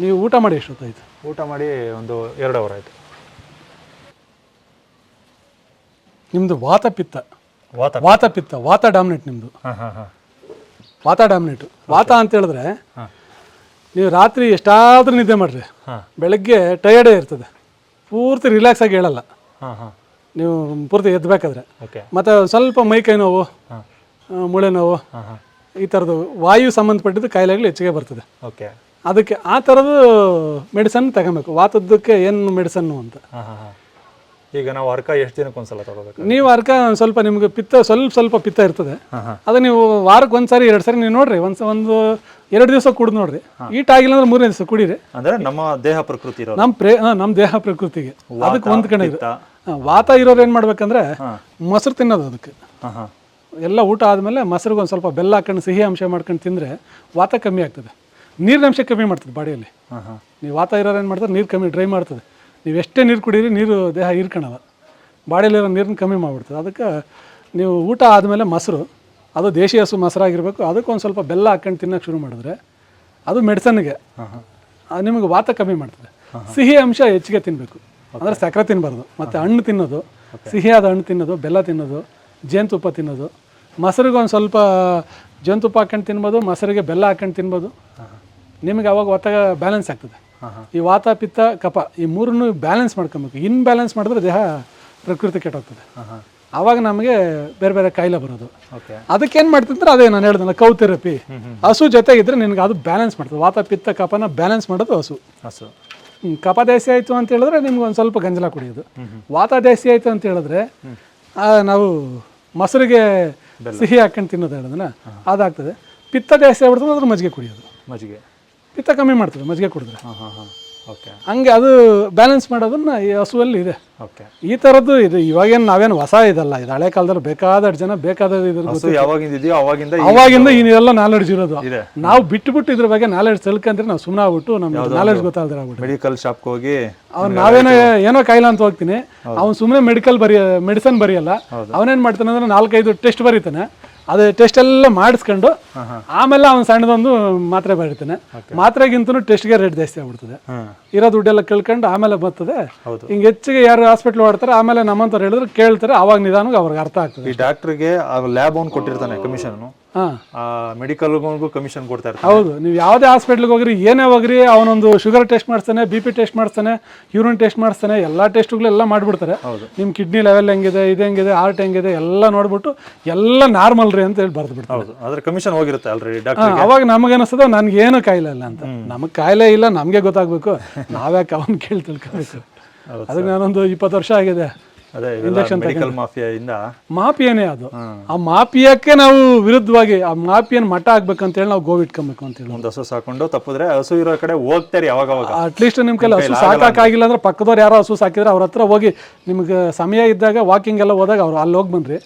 ನೀವು ಊಟ ಮಾಡಿ ಎಷ್ಟೊತ್ತಾಯ್ತು? ಊಟ ಮಾಡಿ ಒಂದು ಎರಡು ಅವರ್ ಆಯ್ತು. ನಿಮ್ಮದು ವಾತ ಪಿತ್ತ. ವಾತ ವಾತ ಪಿತ್ತ ವಾತ ಡಾಮಿನೇಟ್ ನಿಮ್ಮದು ವಾತ ಡಾಮಿನೇಟು ವಾತ ಅಂತ ಹೇಳಿದ್ರೆ ನೀವು ರಾತ್ರಿ ಎಷ್ಟಾದ್ರೂ ನಿದ್ದೆ ಮಾಡ್ರಿ. ಬೆಳಗ್ಗೆ ಟಯರ್ಡೇ ಇರ್ತದೆ. ಪೂರ್ತಿ ರಿಲ್ಯಾಕ್ಸ್ ಆಗಿ ಹೇಳಲ್ಲ. ನೀವು ಪೂರ್ತಿ ಎದ್ದಬೇಕಾದ್ರೆ ಮತ್ತು ಸ್ವಲ್ಪ ಮೈ ಕೈ ನೋವು ಮೂಳೆ ನೋವು ಈ ಥರದ್ದು ವಾಯು ಸಂಬಂಧಪಟ್ಟಿದ್ದು ಕಾಯಿಲೆಗಳು ಹೆಚ್ಚಿಗೆ ಬರ್ತದೆ. ಓಕೆ. ಅದಕ್ಕೆ ಆ ಥರದ್ದು ಮೆಡಿಸನ್ ತಗೋಬೇಕು. ವಾತದ್ದಕ್ಕೆ ಏನು ಮೆಡಿಸನ್ನು ಅಂತ. ಈಗ ನಾವು ಅರ್ಕ ಎಷ್ಟು ದಿನಕ್ಕೆ ಒಂದ್ಸಲ ತಗೋಬೇಕು ನೀವು ಅರ್ಕ ಒಂದ್ ಸ್ವಲ್ಪ ನಿಮ್ಗೆ ಪಿತ್ತ ಸ್ವಲ್ಪ ಸ್ವಲ್ಪ ಪಿತ್ತ ಇರ್ತದೆ. ಅದು ನೀವು ವಾರಕ್ಕೆ ಒಂದು ಸಾರಿ ಎರಡು ಸಾರಿ ನೀವು ನೋಡ್ರಿ ಒಂದು ಒಂದು ಎರಡು ದಿವಸ ಕುಡಿದು ನೋಡ್ರಿ. ಈಟ್ ಆಗಿಲ್ಲ ಅಂದ್ರೆ ಮೂರನೇ ದಿವಸ ಕುಡಿರಿ. ಅಂದ್ರೆ ನಮ್ಮ ದೇಹ ಪ್ರಕೃತಿ ನಮ್ಮ ಪ್ರೇ ನಮ್ಮ ದೇಹ ಪ್ರಕೃತಿಗೆ. ಅದಕ್ಕೆ ಒಂದ್ ಪಿತ್ತ. ಹಾ, ವಾತ ಇರೋರು ಏನು ಮಾಡ್ಬೇಕಂದ್ರೆ ಮೊಸರು ತಿನ್ನೋದು ಅದಕ್ಕೆ. ಎಲ್ಲ ಊಟ ಆದಮೇಲೆ ಮೊಸರಿಗೆ ಒಂದು ಸ್ವಲ್ಪ ಬೆಲ್ಲ ಹಾಕೊಂಡು ಸಿಹಿ ಅಂಶ ಮಾಡ್ಕೊಂಡು ತಿಂದರೆ ವಾತ ಕಮ್ಮಿ ಆಗ್ತದೆ. ನೀರಿನ ಅಂಶ ಕಮ್ಮಿ ಮಾಡ್ತದೆ ಬಾಡಿಯಲ್ಲಿ. ನೀವು ವಾತ ಇರೋರು ಏನು ಮಾಡ್ತಾರೆ ನೀರು ಕಮ್ಮಿ ಡ್ರೈ ಮಾಡ್ತದೆ. ನೀವು ಎಷ್ಟೇ ನೀರು ಕುಡೀರಿ ನೀರು ದೇಹ ಹೀರ್ಕೊಳಲ್ಲ ಬಾಡಿಲಿರೋ ನೀರನ್ನ ಕಮ್ಮಿ ಮಾಡಿಬಿಡ್ತದೆ. ಅದಕ್ಕೆ ನೀವು ಊಟ ಆದಮೇಲೆ ಮೊಸರು ಅದು ದೇಶಿ ಹಸು ಮೊಸರಾಗಿರಬೇಕು. ಅದಕ್ಕೆ ಒಂದು ಸ್ವಲ್ಪ ಬೆಲ್ಲ ಹಾಕ್ಕೊಂಡು ತಿನ್ನೋಕೆ ಶುರು ಮಾಡಿದ್ರೆ ಅದು ಮೆಡಿಸನ್ಗೆ ನಿಮಗೆ ವಾತ ಕಮ್ಮಿ ಮಾಡ್ತದೆ. ಸಿಹಿ ಅಂಶ ಹೆಚ್ಚಿಗೆ ತಿನ್ನಬೇಕು ಅಂದರೆ ಸಕ್ಕರೆ ತಿನ್ನಬಾರ್ದು ಮತ್ತು ಹಣ್ಣು ತಿನ್ನೋದು ಸಿಹಿಯಾದ ಹಣ್ಣು ತಿನ್ನೋದು ಬೆಲ್ಲ ತಿನ್ನೋದು ಜೇನುತುಪ್ಪ ತಿನ್ನೋದು. ಮೊಸರಿಗೆ ಒಂದು ಸ್ವಲ್ಪ ಜೇನುತುಪ್ಪ ಹಾಕ್ಕೊಂಡು ತಿನ್ಬೋದು ಮೊಸರಿಗೆ ಬೆಲ್ಲ ಹಾಕ್ಕೊಂಡು ತಿನ್ಬೋದು. ನಿಮಗೆ ಅವಾಗ ಒತ್ತಾಗ ಬ್ಯಾಲೆನ್ಸ್ ಆಗ್ತದೆ. ಈ ವಾತ ಪಿತ್ತ ಕಪ ಈ ಮೂರನ್ನು ಬ್ಯಾಲೆನ್ಸ್ ಮಾಡ್ಕೊಬೇಕು. ಇನ್ ಬ್ಯಾಲೆನ್ಸ್ ಮಾಡಿದ್ರೆ ದೇಹ ಪ್ರಕೃತಿ ಕೆಟ್ಟೋಗ್ತದೆ. ಆವಾಗ ನಮಗೆ ಬೇರೆ ಬೇರೆ ಕಾಯಿಲೆ ಬರೋದು. ಓಕೆ ಅದಕ್ಕೆ ಏನು ಮಾಡ್ತಂದ್ರೆ ಅದೇ ನಾನು ಹೇಳ್ದಲ್ಲ ಕೌ ಥೆರಪಿ ಹಸು ಜೊತೆಗಿದ್ರೆ ನಿನಗೆ ಅದು ಬ್ಯಾಲೆನ್ಸ್ ಮಾಡ್ತದೆ. ವಾತ ಪಿತ್ತ ಕಪನ ಬ್ಯಾಲೆನ್ಸ್ ಮಾಡೋದು ಹಸು. ಹಸು. ಕಪ ದೇಸಿ ಆಯಿತು ಅಂತ ಹೇಳಿದ್ರೆ ನಿಮ್ಗೆ ಒಂದು ಸ್ವಲ್ಪ ಗಂಜಲ ಕುಡಿಯೋದು. ವಾತ ದೇಸಿ ಆಯಿತು ಅಂತ ಹೇಳಿದ್ರೆ ನಾವು ಮೊಸರಿಗೆ ಸಿಹಿ ಹಾಕೊಂಡು ತಿನ್ನೋದು ಹೇಳೋದನ್ನ ಅದಾಗ್ತದೆ. ಪಿತ್ತ ದೇಸಿ ಆಗ್ಬಿಡ್ತದೆ ಅದ್ರ ಮಜ್ಜಿಗೆ ಕುಡಿಯೋದು. ಮಜ್ಜಿಗೆ. ಪಿತ್ತ ಕಮ್ಮಿ ಮಾಡ್ತದೆ ಮಜ್ಜಿಗೆ ಕುಡಿದ್ರೆ. ಹಾಂ ಹಾಂ ಹಾಂ. ಓಕೆ ಹಂಗೆ ಅದು ಬ್ಯಾಲೆನ್ಸ್ ಮಾಡೋದನ್ನ ಈ ಹಸುವಲ್ಲಿ ಇದೆ. ಓಕೆ ಈ ತರದ್ದು ಇದು. ಇವಾಗೇನು ನಾವೇನು ಹೊಸ ಇದಲ್ಲ ಇದು ಹಳೆ ಕಾಲದಲ್ಲಿ ಬೇಕಾದಷ್ಟು ಜನ ಬೇಕಾದ ಇದ್ರ ಹಸು ಯಾವಾಗಿಂದ ಇದೆಯೋ ಅವಾಗಿಂದ ಈ- ಅವಾಗಿಂದ ಇನ್ನೆಲ್ಲ ನಾಲೆಡ್ಜ್ ಇರೋದು. ಇದೆ. ನಾವು ಬಿಟ್ಟು ಬಿಟ್ಟು ಇದ್ರ ಬಗ್ಗೆ ನಾಲೆಡ್ಜ್ ತಿಳ್ಕಂದ್ರೆ ನಾವು ಸುಮ್ಮನೆ ಆಗ್ಬಿಟ್ಟು ನಮ್ಗೆ ನಾಲೆಡ್ಜ್ ಗೊತ್ತಾಗದ್ರೆ ಆಗ್ಬಿಟ್ಟು ಮೆಡಿಕಲ್ ಶಾಪ್ಗೆ ಹೋಗಿ ಅವ್ನು ನಾವೇನೋ ಏನೋ ಕಾಯಿಲೆ ಅಂತ ಹೋಗ್ತೀನಿ. ಅವ್ನು ಸುಮ್ಮನೆ ಮೆಡಿಕಲ್ ಬರೀ ಮೆಡಿಸನ್ ಬರೆಯಲ್ಲ. ಅವನೇನ್ ಮಾಡ್ತಾನೆ ಅಂದ್ರೆ ನಾಲ್ಕೈದು ಟೆಸ್ಟ್ ಬರೀತಾನೆ. ಅದು ಟೆಸ್ಟ್ ಎಲ್ಲ ಮಾಡಿಸ್ಕೊಂಡು ಆಮೇಲೆ ಅವ್ನು ಸಣ್ಣದೊಂದು ಮಾತ್ರೆ ಬರೀತಾನೆ ಮಾತ್ರೆಗಿಂತನೂ ಟೆಸ್ಟ್ಗೆ ರೇಟ್ ಜಾಸ್ತಿ ಆಗ್ಬಿಡ್ತದೆ. ಇರೋ ದುಡ್ಡೆಲ್ಲ ಕೇಳ್ಕೊಂಡು ಆಮೇಲೆ ಬರ್ತದೆ. ಹಿಂಗೆ ಹೆಚ್ಚಿಗೆ ಯಾರು ಹಾಸ್ಪಿಟ್ಲ್ ಓಡ್ತಾರೆ ಆಮೇಲೆ ನಮ್ಮಂತವ್ರು ಹೇಳಿದ್ರೆ ಕೇಳ್ತಾರೆ ಅವಾಗ ನಿಧಾನಕ್ಕೆ ಅವ್ರಿಗೆ ಅರ್ಥ ಆಗ್ತದೆ ಈ ಡಾಕ್ಟ್ರಿಗೆ ಲ್ಯಾಬ್ ಅವ್ನು ಕೊಟ್ಟಿರ್ತಾನೆ ಕಮಿಷನ್ ಮೆಡಿಕಲ್ಗೂ ಕಮಿಷನ್ ಕೊಡ್ತಾ ಇರ್ತಾರೆ. ಹೌದು ನೀವು ಯಾವುದೇ ಹಾಸ್ಪಿಟ್ಲಿಗೆ ಹೋಗ್ರಿ ಏನೇ ಹೋಗ್ರಿ ಅವನೊಂದು ಶುಗರ್ ಟೆಸ್ಟ್ ಮಾಡಿಸ್ತಾನೆ ಬಿ ಪಿ ಟೆಸ್ಟ್ ಮಾಡಿಸ್ತಾನೆ ಯೂರಿನ್ ಟೆಸ್ಟ್ ಮಾಡಿಸ್ತಾನೆ ಎಲ್ಲ ಟೆಸ್ಟ್ಗಳೆಲ್ಲ ಮಾಡಿಬಿಡ್ತಾರೆ. ನಿಮ್ಮ ಕಿಡ್ನಿ ಲೆವೆಲ್ ಹೆಂಗಿದೆ ಇದು ಹೆಂಗಿದೆ ಹಾರ್ಟ್ ಹೆಂಗಿದೆ ಎಲ್ಲ ನೋಡ್ಬಿಟ್ಟು ಎಲ್ಲ ನಾರ್ಮಲ್ ರೀ ಅಂತ ಹೇಳಿ ಬರ್ದು ಬಿಡ್ತಾರೆ. ಹೌದು ಅದ್ರ ಕಮಿಷನ್ ಹೋಗಿರುತ್ತೆ ಆಲ್ರೆಡಿ ಡಾಕ್ಟರ್ ಅವಾಗ ನಮಗೆ ಅನಿಸ್ತದೆ ನನಗೆ ಏನು ಕಾಯಿಲೆ ಇಲ್ಲ ಅಂತ. ನಮಗೆ ಕಾಯಿಲೆ ಇಲ್ಲ ನಮಗೆ ಗೊತ್ತಾಗಬೇಕು. ನಾವ್ಯಾಕೆ ಅವನ್ ಕೇಳಿ ತಿಳ್ಕೊಬೇಕು. ಅದಕ್ಕೆ ನಾನೊಂದು ಇಪ್ಪತ್ತು ವರ್ಷ ಆಗಿದೆ. ಅದೇ ಮೆಡಿಕಲ್ ಮಾಫಿಯಾನೇ ಅದು. ಆ ಮಾಫಿಯಾಕ್ಕೆ ನಾವು ವಿರುದ್ಧವಾಗಿ ಆ ಮಾಫಿಯನ್ ಮಠ ಆಗ್ಬೇಕಂತೇಳಿ ನಾವು ಗೋವಿಟ್ಕೊಬೇಕು ಅಂತ ಅಂತೇಳಿ ಒಂದು ಹಸು ಸಾಕೊಂಡು ತಪ್ಪಿದ್ರೆ ಹಸು ಇರೋ ಕಡೆ ಹೋಗ್ತಾರೆ ಯಾವಾಗ ಅಟ್ಲೀಸ್ಟ್ ನಿಮ್ ಕೈಲಿ ಹಸು ಸಾಕಾಗಿಲ್ಲ ಅಂದ್ರೆ. ಪಕ್ಕದವ್ರು ಯಾರೋ ಹಸು ಸಾಕಿದ್ರೆ ಅವ್ರ ಹತ್ರ ಹೋಗಿ ನಿಮ್ಗೆ ಸಮಯ ಇದ್ದಾಗ ವಾಕಿಂಗ್ ಎಲ್ಲ ಹೋದಾಗ ಅವ್ರು ಅಲ್ಲಿ ಹೋಗಿ ಬನ್ರಿ.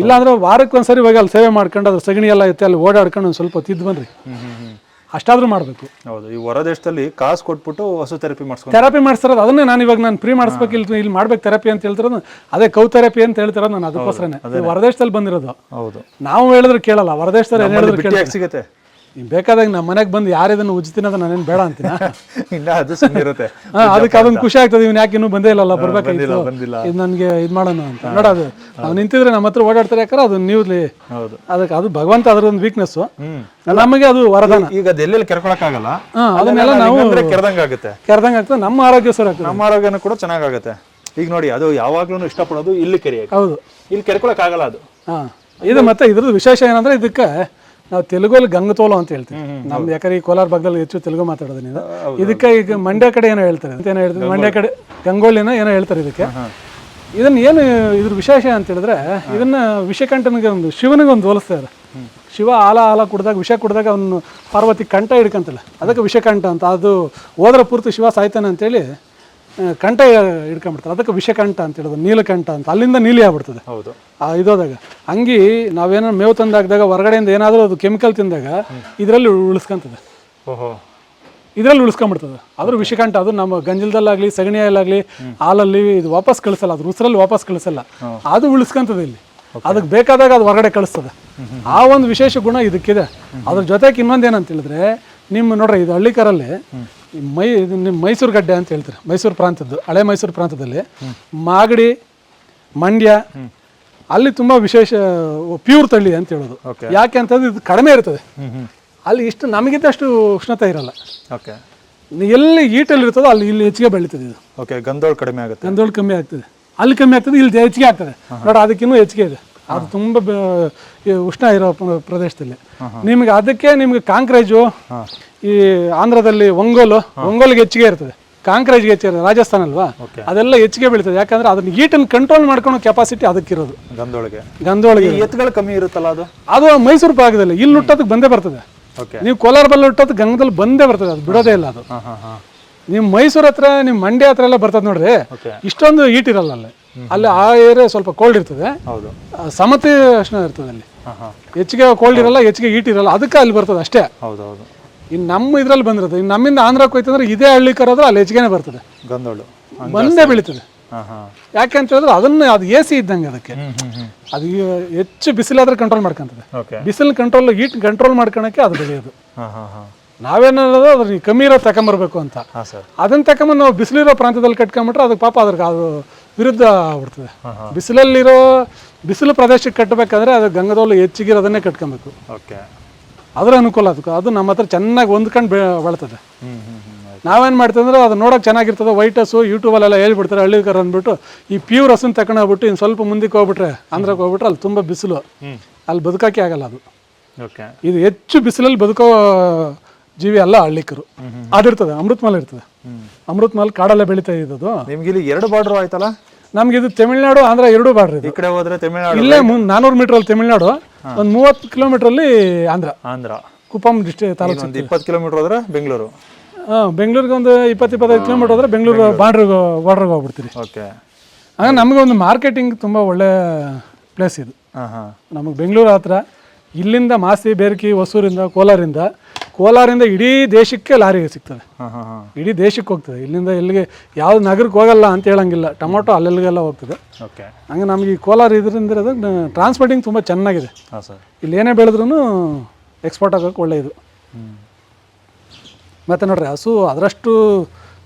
ಇಲ್ಲಾಂದ್ರೆ ವಾರಕ್ಕೆ ಒಂದ್ಸರಿ ಹೋಗಿ ಅಲ್ಲಿ ಸೇವೆ ಮಾಡ್ಕೊಂಡು ಅದ್ರ ಸಗಣಿ ಎಲ್ಲ ಐತೆ ಅಲ್ಲಿ ಓಡಾಡ್ಕೊಂಡು ಒಂದು ಸ್ವಲ್ಪ ತಿದ್ದು ಬನ್ರಿ. ಅಷ್ಟಾದ್ರೂ ಮಾಡಬೇಕು. ಹೌದು ಈ ಹೊರ ದೇಶದಲ್ಲಿ ಕಾಸು ಕೊಟ್ಬಿಟ್ಟು ಹೊಸ ಥೆರಪಿ ಮಾಡಿಸ್ಕೊಂಡು ಥೆರಪಿ ಮಾಡಿಸ್ತಿರೋದು ಅದನ್ನೇ ನಾನು ಇವಾಗ ನಾನು ಫ್ರೀ ಮಾಡಿಸ್ಬೇಕು ಇಲ್ಲಿ ಇಲ್ಲಿ ಮಾಡ್ಬೇಕು ಥೆರಪಿ ಅಂತ ಹೇಳ್ತಿರೋದು ಅದೇ ಕೌ ಥೆರಪಿ ಅಂತ ಹೇಳ್ತಿರೋದು ನಾನು ಅದಕ್ಕೋಸ್ಕರನೇ. ಹೊರದೇಶದಲ್ಲಿ ಬಂದಿರೋದು. ಹೌದು. ನಾವು ಹೇಳಿದ್ರೆ ಕೇಳಲ್ಲ ಹೊರದೇಶದಲ್ಲಿ ಏನು ಹೇಳಿದ್ರು ಸಿಗುತ್ತೆ. ನೀವು ಬೇಕಾದಾಗ ನಮ್ಮ ಮನೆಗೆ ಬಂದು ಯಾರು ಇದನ್ನು ಉಜ್ತೀನಿ ಅದು ನಾನೇನು ಬೇಡ ಅಂತೀನಿ? ಇಲ್ಲ ಅದು ಹಾಂ ಅದಕ್ಕೆ ಅದೊಂದು ಖುಷಿ ಆಗ್ತದೆ ಇವ್ನು ಯಾಕೆ ಇನ್ನೂ ಬಂದೇ ಇಲ್ಲಲ್ಲ ಬರ್ಬೇಕಾಗಿತ್ತು. ಬಂದಿಲ್ಲ ಇದು ನನಗೆ ಇದು ಮಾಡೋಣ ಅಂತ. ನೋಡೋದು ನಾವು ನಿಂತಿದ್ರೆ ನಮ್ಮ ಹತ್ರ ಓಡಾಡ್ತಾರೆ ಯಾಕಂದ್ರೆ ಅದು ಹೌದು. ಅದಕ್ಕೆ ಅದು ಭಗವಂತ ಅದರೊಂದು ವೀಕ್ನೆಸ್ಸು ನಮಗೆ ಅದು ವರದಾನ. ಈಗ ಅದೆಲ್ಲೆಲ್ಲಿ ಕೆರ್ಕೊಳಕ್ಕಾಗಲ್ಲ ಹಾ, ಅದನ್ನೆಲ್ಲ ನಾವು ಕೆರೆದಂಗೆ ಆಗುತ್ತೆ. ಕೆರೆದಂಗೆ ಆಗ್ತದೆ ನಮ್ಮ ಆರೋಗ್ಯ ಸರ್ ಆಗ್ತದೆ. ನಮ್ಮ ಆರೋಗ್ಯನೂ ಕೂಡ ಚೆನ್ನಾಗಾಗುತ್ತೆ. ಈಗ ನೋಡಿ ಅದು ಯಾವಾಗ್ಲೂ ಇಷ್ಟಪಡೋದು ಇಲ್ಲಿ ಕೆರೆಯ ಹೌದು. ಇಲ್ಲಿ ಕೆರ್ಕೊಳಕ್ಕಾಗಲ್ಲ ಅದು. ಹಾಂ. ಇದು ಮತ್ತೆ ಇದ್ರದ್ದು ವಿಶೇಷ ಏನಂದ್ರೆ ಇದಕ್ಕೆ ನಾವು ತೆಲುಗಲ್ಲಿ ಗಂಗತೋಲು ಅಂತ ಹೇಳ್ತೀವಿ. ನಮ್ ಯಾಕಂದ್ರೆ ಈ ಕೋಲಾರ ಭಾಗದಲ್ಲಿ ಹೆಚ್ಚು ತೆಲುಗು ಮಾತಾಡೋದು ನೀವು ಇದಕ್ಕೆ ಈಗ ಮಂಡ್ಯ ಕಡೆ ಏನೋ ಹೇಳ್ತಾರೆ ಅಂತ ಏನೋ ಹೇಳ್ತಾರೆ. ಮಂಡ್ಯ ಕಡೆ ಗಂಗೋಳಿನ ಏನೋ ಹೇಳ್ತಾರೆ ಇದಕ್ಕೆ. ಇದನ್ನ ಏನು ಇದ್ರ ವಿಶೇಷ ಅಂತ ಹೇಳಿದ್ರೆ ಇದನ್ನ ವಿಷಕಂಠನಿಗೆ ಒಂದು ಶಿವನಿಗೆ ಒಂದು ಹೋಲಿಸ್ತಾರೆ. ಶಿವ ಆಲ ಆಲ ಕುಡ್ದಾಗ ವಿಷ ಕುಡ್ದಾಗ ಅವನು ಪಾರ್ವತಿ ಕಂಠ ಹಿಡ್ಕಂತಲ್ಲ. ಅದಕ್ಕೆ ವಿಷಕಂಠ ಅಂತ. ಅದು ಹೋದ್ರೆ ಪೂರ್ತಿ ಶಿವ ಸಾಯ್ತಾನೆ ಅಂತೇಳಿ ಕಂಠ ಹಿಡ್ಕೊಂಡ್ಬಿಡ್ತಾರೆ. ಅದಕ್ಕೆ ವಿಷಕಂಠ ಅಂತ ಹೇಳೋದು ನೀಲಕಂಠ ಅಂತ. ಅಲ್ಲಿಂದ ನೀಲಿ ಆಗ್ಬಿಡ್ತದೆ. ಹೌದು. ಆ ಇದೋದಾಗ ಹಂಗೆ ನಾವೇನೋ ಮೇವು ತಂದು ಹಾಕಿದಾಗ ಹೊರಗಡೆಯಿಂದ ಏನಾದರೂ ಅದು ಕೆಮಿಕಲ್ ತಿಂದಾಗ ಇದರಲ್ಲಿ ಉಳಿಸ್ಕೊಂತದೆ. ಓಹೋ. ಇದರಲ್ಲಿ ಉಳಿಸ್ಕೊಂಬಿಡ್ತದೆ ಅದ್ರ ವಿಷಕಂಠ ಅದು ನಮ್ಮ ಗಂಜಲದಲ್ಲಾಗಲಿ ಸಗಣಿಯಲ್ಲಾಗಲಿ ಹಾಲಲ್ಲಿ ಇದು ವಾಪಸ್ ಕಳಿಸಲ್ಲ ಅದು ಉಸಿರಲ್ಲಿ ವಾಪಸ್ ಕಳಿಸಲ್ಲ. ಅದು ಉಳಿಸ್ಕೊಂತದೆ ಇಲ್ಲಿ. ಅದಕ್ಕೆ ಬೇಕಾದಾಗ ಅದು ಹೊರಗಡೆ ಕಳಿಸ್ತದೆ. ಆ ಒಂದು ವಿಶೇಷ ಗುಣ ಇದಕ್ಕಿದೆ. ಅದ್ರ ಜೊತೆಗೆ ಇನ್ನೊಂದು ಏನಂತ ಹೇಳಿದ್ರೆ ನಿಮ್ಮ ನೋಡ್ರಿ ಇದು ಹಳ್ಳಿಕರಲ್ಲಿ ಈ ಮೈ ಇದು ನಿಮ್ಮ ಮೈಸೂರು ಗಡ್ಡೆ ಅಂತ ಹೇಳ್ತಾರೆ ಮೈಸೂರು ಪ್ರಾಂತದ್ದು ಹಳೆ ಮೈಸೂರು ಪ್ರಾಂತದಲ್ಲಿ ಮಾಗಡಿ ಮಂಡ್ಯ ಅಲ್ಲಿ ತುಂಬ ವಿಶೇಷ ಪ್ಯೂರ್ ತಳ್ಳಿ ಅಂತ ಹೇಳೋದು. ಯಾಕೆ ಅಂತಂದ್ರೆ ಇದು ಕಡಿಮೆ ಇರ್ತದೆ. ಅಲ್ಲಿ ಇಷ್ಟು ನಮಗಿಂತ ಅಷ್ಟು ಉಷ್ಣತೆ ಇರಲ್ಲ. ಓಕೆ ಎಲ್ಲಿ ಈಟಲ್ಲಿ ಇರ್ತದೋ ಅಲ್ಲಿ ಇಲ್ಲಿ ಹೆಚ್ಚಿಗೆ ಬೆಳೀತದೆ ಇದು. ಓಕೆ ಗಂಧೋಳು ಕಡಿಮೆ ಆಗುತ್ತೆ. ಗಂಧೋಳು ಕಮ್ಮಿ ಆಗ್ತದೆ. ಅಲ್ಲಿ ಕಮ್ಮಿ ಆಗ್ತದೆ ಇಲ್ಲಿ ಹೆಚ್ಚಿಗೆ ಆಗ್ತದೆ. ನೋಡಿ ಅದಕ್ಕಿನ್ನೂ ಹೆಚ್ಚಿಗೆ ಇದೆ. ಅದು ತುಂಬ ಉಷ್ಣ ಇರೋ ಪ್ರ- ಪ್ರದೇಶದಲ್ಲಿ. ನಿಮಗೆ ಅದಕ್ಕೆ ನಿಮ್ಗೆ ಕಾಂಕ್ರೇಜು ಈ ಆಂಧ್ರದಲ್ಲಿ ಒಂಗೋಲು ಒಂಗೋಲಿಗೆ ಹೆಚ್ಚಿಗೆ ಇರ್ತದೆ. ಕಾಂಕ್ರೇಜ್ಗೆ ಹೆಚ್ಚಿಗೆ ಇರ್ತದೆ ರಾಜಸ್ಥಾನ ಅಲ್ವಾ. ಅದೆಲ್ಲ ಹೆಚ್ಚಿಗೆ ಬೀಳ್ತದೆ. ಯಾಕಂದ್ರೆ ಅದನ್ನ ಅನ್ನು ಕಂಟ್ರೋಲ್ ಮಾಡ್ಕೊಳೋ ಕೆಪಾಸಿಟಿ ಅದಕ್ಕಿರೋದು. ಗಂಧೊಳಗೆ. ಗಂಧೊಳಗೆ ಎತ್ತುಗಳು ಕಮ್ಮಿ ಇರುತ್ತಲ್ಲ ಅದು? ಅದು ಮೈಸೂರು ಭಾಗದಲ್ಲಿ. ಇಲ್ಲಿ ಹುಟ್ಟೋದಕ್ಕೆ ಬಂದೇ ಬರ್ತದೆ. ನೀವು ಕೋಲಾರ ಬಲ್ಲ ಹುಟ್ಟೋದು ಗಂಗದಲ್ಲಿ ಬಂದೇ ಬರ್ತದೆ. ಅದು ಬಿಡೋದೇ ಇಲ್ಲ ಅದು. ಮೈಸೂರ್ ನಿಮ್ಮ ಮೈಸೂರು ಹತ್ರ ನಿಮ್ಮ ಮಂಡ್ಯ ಹತ್ರ ಎಲ್ಲ ಬರ್ತದೆ ನೋಡ್ರಿ. ಇಷ್ಟೊಂದು ಹೀಟ್ ಇರಲ್ಲ ಅಲ್ಲಿ. ಅಲ್ಲಿ ಆ ಏರಿಯಾ ಸ್ವಲ್ಪ ಕೋಲ್ಡ್ ಇರ್ತದೆ. ಸಮತೆ ಅಷ್ಟೇ ಇರ್ತದೆ ಅಲ್ಲಿ. ಹೆಚ್ಚಿಗೆ ಕೋಲ್ಡ್ ಇರಲ್ಲ ಹೆಚ್ಚಿಗೆ ಹೀಟ್ ಇರಲ್ಲ. ಅದಕ್ಕೆ ಅಲ್ಲಿ ಬರ್ತದೆ ಅಷ್ಟೇ. ಹೌದು ಹೌದು. ಇನ್ನು ನಮ್ಮ ಇದ್ರಲ್ಲಿ ಬಂದಿರುತ್ತೆ. ಇನ್ನು ನಮ್ಮಿಂದ ಆಂಧ್ರಕ್ಕೆ ಹೋಯ್ತಂದ್ರೆ ಇದೇ ಹಳ್ಳಿ ಕರೋದ್ರೆ ಅಲ್ಲಿ ಹೆಚ್ಚಿಗೆನೇ ಬರ್ತದೆ. ಗಂಧೋಳು. ಬಂದೇ ಬೆಳೀತದೆ. ಯಾಕೆ ಅಂತ ಹೇಳಿದ್ರೆ ಅದನ್ನ ಅದು ಎ ಸಿ ಇದ್ದಂಗೆ ಅದಕ್ಕೆ. ಅದು ಹೆಚ್ಚು ಬಿಸಿಲಾದ್ರೆ ಕಂಟ್ರೋಲ್ ಮಾಡ್ಕೊಂತದೆ. ಬಿಸಿಲು ಕಂಟ್ರೋಲ್ ಹೀಟ್ ಕಂಟ್ರೋಲ್ ಮಾಡ್ಕೊಳಕ್ಕೆ ಅದು ಬೆಳೆಯೋದು. ನಾವೇನದು ಅದ್ರ ಕಮ್ಮಿ ಇರೋ ತಕೊಂಬರ್ಬೇಕು ಅಂತ. ಅದನ್ನ ತಗೊಂಬಂದು ನಾವು ಬಿಸಿಲಿರೋ ಪ್ರಾಂತ್ಯದಲ್ಲಿ ಕಟ್ಕೊಂಬಿಟ್ರೆ ಅದಕ್ಕೆ ಪಾಪ ಅದ್ರ ಅದು ವಿರುದ್ಧ ಆಗ್ಬಿಡ್ತದೆ. ಬಿಸಿಲಲ್ಲಿರೋ ಬಿಸಿಲು ಪ್ರದೇಶಕ್ಕೆ ಕಟ್ಟಬೇಕಾದ್ರೆ ಅದು ಗಂಗದೋಲು ಹೆಚ್ಚಿಗಿರೋದನ್ನೇ ಕಟ್ಕೊಬೇಕು. ಓಕೆ ಅದರ ಅನುಕೂಲ ಅದಕ್ಕೆ. ಅದು ನಮ್ಮ ಹತ್ರ ಚೆನ್ನಾಗಿ ಹೊಂದ್ಕೊಂಡು ಬೆ ಬೆಳ್ತದೆ. ನಾವೇನು ಮಾಡ್ತೀವಿ ಅಂದ್ರೆ ಅದು ನೋಡೋಕೆ ಚೆನ್ನಾಗಿರ್ತದೆ. ವೈಟ್ ಹಸು ಯೂಟ್ಯೂಬಲ್ಲೆಲ್ಲ ಹೇಳ್ಬಿಡ್ತಾರೆ ಹಳ್ಳಿ ಕರು ಅಂದ್ಬಿಟ್ಟು ಈ ಪ್ಯೂರ್ ಹಸುನ ತಗೊಂಡು ಹೋಗ್ಬಿಟ್ಟು ಇನ್ನು ಸ್ವಲ್ಪ ಮುಂದಕ್ಕೆ ಹೋಗ್ಬಿಟ್ರೆ ಆಂಧ್ರಕ್ಕೆ ಹೋಗ್ಬಿಟ್ರೆ ಅಲ್ಲಿ ತುಂಬ ಬಿಸಿಲು. ಅಲ್ಲಿ ಬದುಕೋಕೆ ಆಗಲ್ಲ ಅದು. ಇದು ಹೆಚ್ಚು ಬಿಸಿಲಲ್ಲಿ ಬದುಕೋ ಜೀವಿ ಅಲ್ಲ ಹಳ್ಳಿಕರು. ಅದಿರ್ತದೆ ಅಮೃತಮಲ್ ಇರ್ತದೆ. ಅಮೃತಮಲ್ ಕಾಡಲ್ಲೇ ಬೆಳೀತಾ ಇದ್ದದು ನಿಮ್ಗೆ ಇಲ್ಲಿ ಎರಡು ಬಾರ್ಡರ್ ಆಯ್ತಲ್ಲ? ನಮ್ಗೆ ಇದು ತಮಿಳ್ನಾಡು ಆಂಧ್ರ ಎರಡೂ ಬಾರ್ಡ್ರ್ ಇದು. ಈ ಕಡೆ ಹೋದ್ರೆ ತಮಿಳ್ನಾಡು ಇಲ್ಲೇ ಮುನ್ ನಾನೂರು ಮೀಟ್ರಲ್ಲಿ ತಮಿಳ್ನಾಡು ಒಂದು ಮೂವತ್ತು ಕಿಲೋಮೀಟ್ರಲ್ಲಿ ಆಂಧ್ರ. ಆಂಧ್ರ. ಕುಪ್ಪಂ ಡಿಸ್ಟ್ರಿಕ್ ತಾಲೂಕು ಒಂದು ಇಪ್ಪತ್ತು ಕಿಲೋಮೀಟರ್ ಹೋದ್ರೆ ಬೆಂಗಳೂರು. ಬೆಂಗಳೂರಿಗೆ ಒಂದು ಇಪ್ಪತ್ತು ಇಪ್ಪತ್ತೈದು ಕಿಲೋಮೀಟರ್ ಹೋದ್ರೆ ಬೆಂಗಳೂರು ಬಾರ್ಡ್ರಿಗೆ ಬಾರ್ಡ್ರಿಗೆ ಹೋಗ್ಬಿಡ್ತೀರಿ ಓಕೆ. ಆಗ ನಮಗೆ ಒಂದು ಮಾರ್ಕೆಟಿಂಗ್ ತುಂಬ ಒಳ್ಳೆ ಪ್ಲೇಸ್ ಇದು. ಹಾಂ ಹಾಂ. ನಮಗೆ ಬೆಂಗಳೂರು ಹತ್ರ ಇಲ್ಲಿಂದ ಮಾಸಿ ಬೇರ್ಕಿ ಹೊಸೂರಿಂದ ಕೋಲಾರಿಂದ ಕೋಲಾರಿಂದ ಇಡೀ ದೇಶಕ್ಕೆ ಲಾರಿ ಸಿಗ್ತದೆ. ಇಡೀ ದೇಶಕ್ಕೆ ಹೋಗ್ತದೆ. ಇಲ್ಲಿಂದ ಎಲ್ಲಿಗೆ ಯಾವ್ದು ನಗರಕ್ಕೆ ಹೋಗಲ್ಲ ಅಂತ ಹೇಳಂಗಿಲ್ಲ. ಟೊಮೊಟೊ ಅಲ್ಲೆಲ್ಲಿಗೆಲ್ಲ ಹೋಗ್ತದೆ. ಓಕೆ. ಹಂಗೆ ನಮಗೆ ಈ ಕೋಲಾರ ಇದರಿಂದ ಟ್ರಾನ್ಸ್ಪೋರ್ಟಿಂಗ್ ತುಂಬ ಚೆನ್ನಾಗಿದೆ. ಇಲ್ಲಿ ಏನೇ ಬೆಳೆದ್ರೂ ಎಕ್ಸ್ಪೋರ್ಟ್ ಆಗೋಕೆ ಒಳ್ಳೆಯದು ಮತ್ತೆ ನೋಡ್ರಿ ಹಸು ಅದರಷ್ಟು